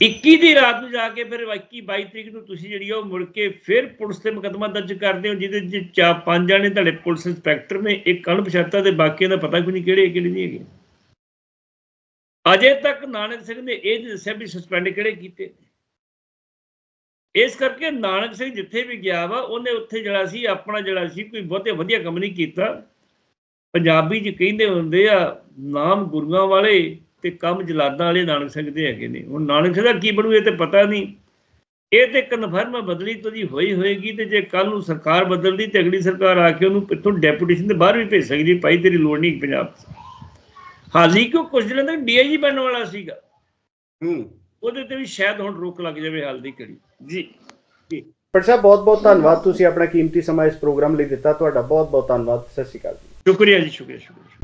21 ਦੀ ਰਾਤ ਨੂੰ ਜਾ ਕੇ ਫਿਰ 21 22 ਤਰੀਕ ਨੂੰ ਤੁਸੀਂ ਜਿਹੜੀ ਆ ਉਹ ਮੁੜ ਕੇ ਫਿਰ ਪੁਲਿਸ ਤੇ ਮੁਕੱਦਮਾ ਦਰਜ ਕਰਦੇ ਹੋ, ਜਿਹਦੇ ਵਿੱਚ ਚਾ ਪੰਜ ਜਾਣੇ ਤੁਹਾਡੇ ਪੁਲਿਸ ਇੰਸਪੈਕਟਰ ਨੇ, ਇੱਕ ਅਣਪਛਾਤਾ ਤੇ ਬਾਕੀਆਂ ਦਾ ਪਤਾ ਕੋਈ ਨਹੀਂ ਕਿਹੜੇ ਕਿਹੜੇ ਨਹੀਂ ਹੈਗੇ। ਅਜੇ ਤੱਕ ਨਾਨਕ ਸਿੰਘ ਨੇ ਇਹ ਨਹੀਂ ਦੱਸਿਆ ਵੀ ਸਸਪੈਂਡ ਕਿਹੜੇ ਕੀਤੇ। ਇਸ ਕਰਕੇ ਨਾਨਕ ਸਿੰਘ ਜਿੱਥੇ ਵੀ ਗਿਆ ਵਾ, ਉਹਨੇ ਉੱਥੇ ਜਿਹੜਾ ਸੀ, ਆਪਣਾ ਜਿਹੜਾ ਸੀ, ਕੋਈ ਬਹੁਤੇ ਵਧੀਆ ਕੰਮ ਨਹੀਂ ਕੀਤਾ। ਪੰਜਾਬੀ ਚ ਕਹਿੰਦੇ ਹੁੰਦੇ ਆ, ਨਾਮ ਗੁਰੂਆਂ ਵਾਲੇ ਤੇ ਕੰਮ ਜਲਾਦਾਂ ਵਾਲੇ ਨਾਨਕ ਸਿੰਘ ਦੇ ਹੈਗੇ ਨੇ। ਹੁਣ ਨਾਨਕ ਸਿੰਘ ਦਾ ਕੀ ਬਣੂ ਇਹ ਤੇ ਪਤਾ ਨਹੀਂ। ਇਹ ਤੇ ਕਨਫਰਮ ਬਦਲੀ ਤੋਂ ਦੀ ਹੋਈ ਹੋਏਗੀ ਤੇ ਜੇ ਕੱਲ ਨੂੰ ਸਰਕਾਰ ਬਦਲਦੀ ਤੇ ਅਗਲੀ ਸਰਕਾਰ ਆ ਕੇ ਉਹਨੂੰ ਇੱਥੋਂ ਡੈਪੂਟੇਸ਼ਨ ਦੇ ਬਾਹਰ ਵੀ ਭੇਜ ਸਕਦੀ ਭਾਈ ਤੇਰੀ ਲੋੜ ਨਹੀਂ ਪੰਜਾਬ ਹਾਲੀ ਕਿਉਂ ਕੁਝ ਦਿਨਾਂ ਤੱਕ ਡੀਆਈਜੀ ਬਣਨ ਵਾਲਾ ਸੀਗਾ। ਹੂੰ। ਉਹਦੇ ਤੇ ਵੀ ਸ਼ਾਇਦ ਹੁਣ ਰੋਕ ਲੱਗ ਜਾਵੇ ਹਾਲ ਦੀ ਘੜੀ। ਜੀ। ਪਰ ਸਾਹਿਬ ਬਹੁਤ ਬਹੁਤ ਧੰਨਵਾਦ। ਤੁਸੀਂ ਆਪਣਾ ਕੀਮਤੀ ਸਮਾਂ ਇਸ ਪ੍ਰੋਗਰਾਮ ਲਈ ਦਿੱਤਾ। ਤੁਹਾਡਾ ਬਹੁਤ ਬਹੁਤ ਧੰਨਵਾਦ। ਸਤਿ ਸ਼੍ਰੀ ਅਕਾਲ ਜੀ। ਸ਼ੁਕਰੀਆ ਜੀ ਸ਼ੁਕਰੀਆ ਸ਼ੁਕਰੀਆ।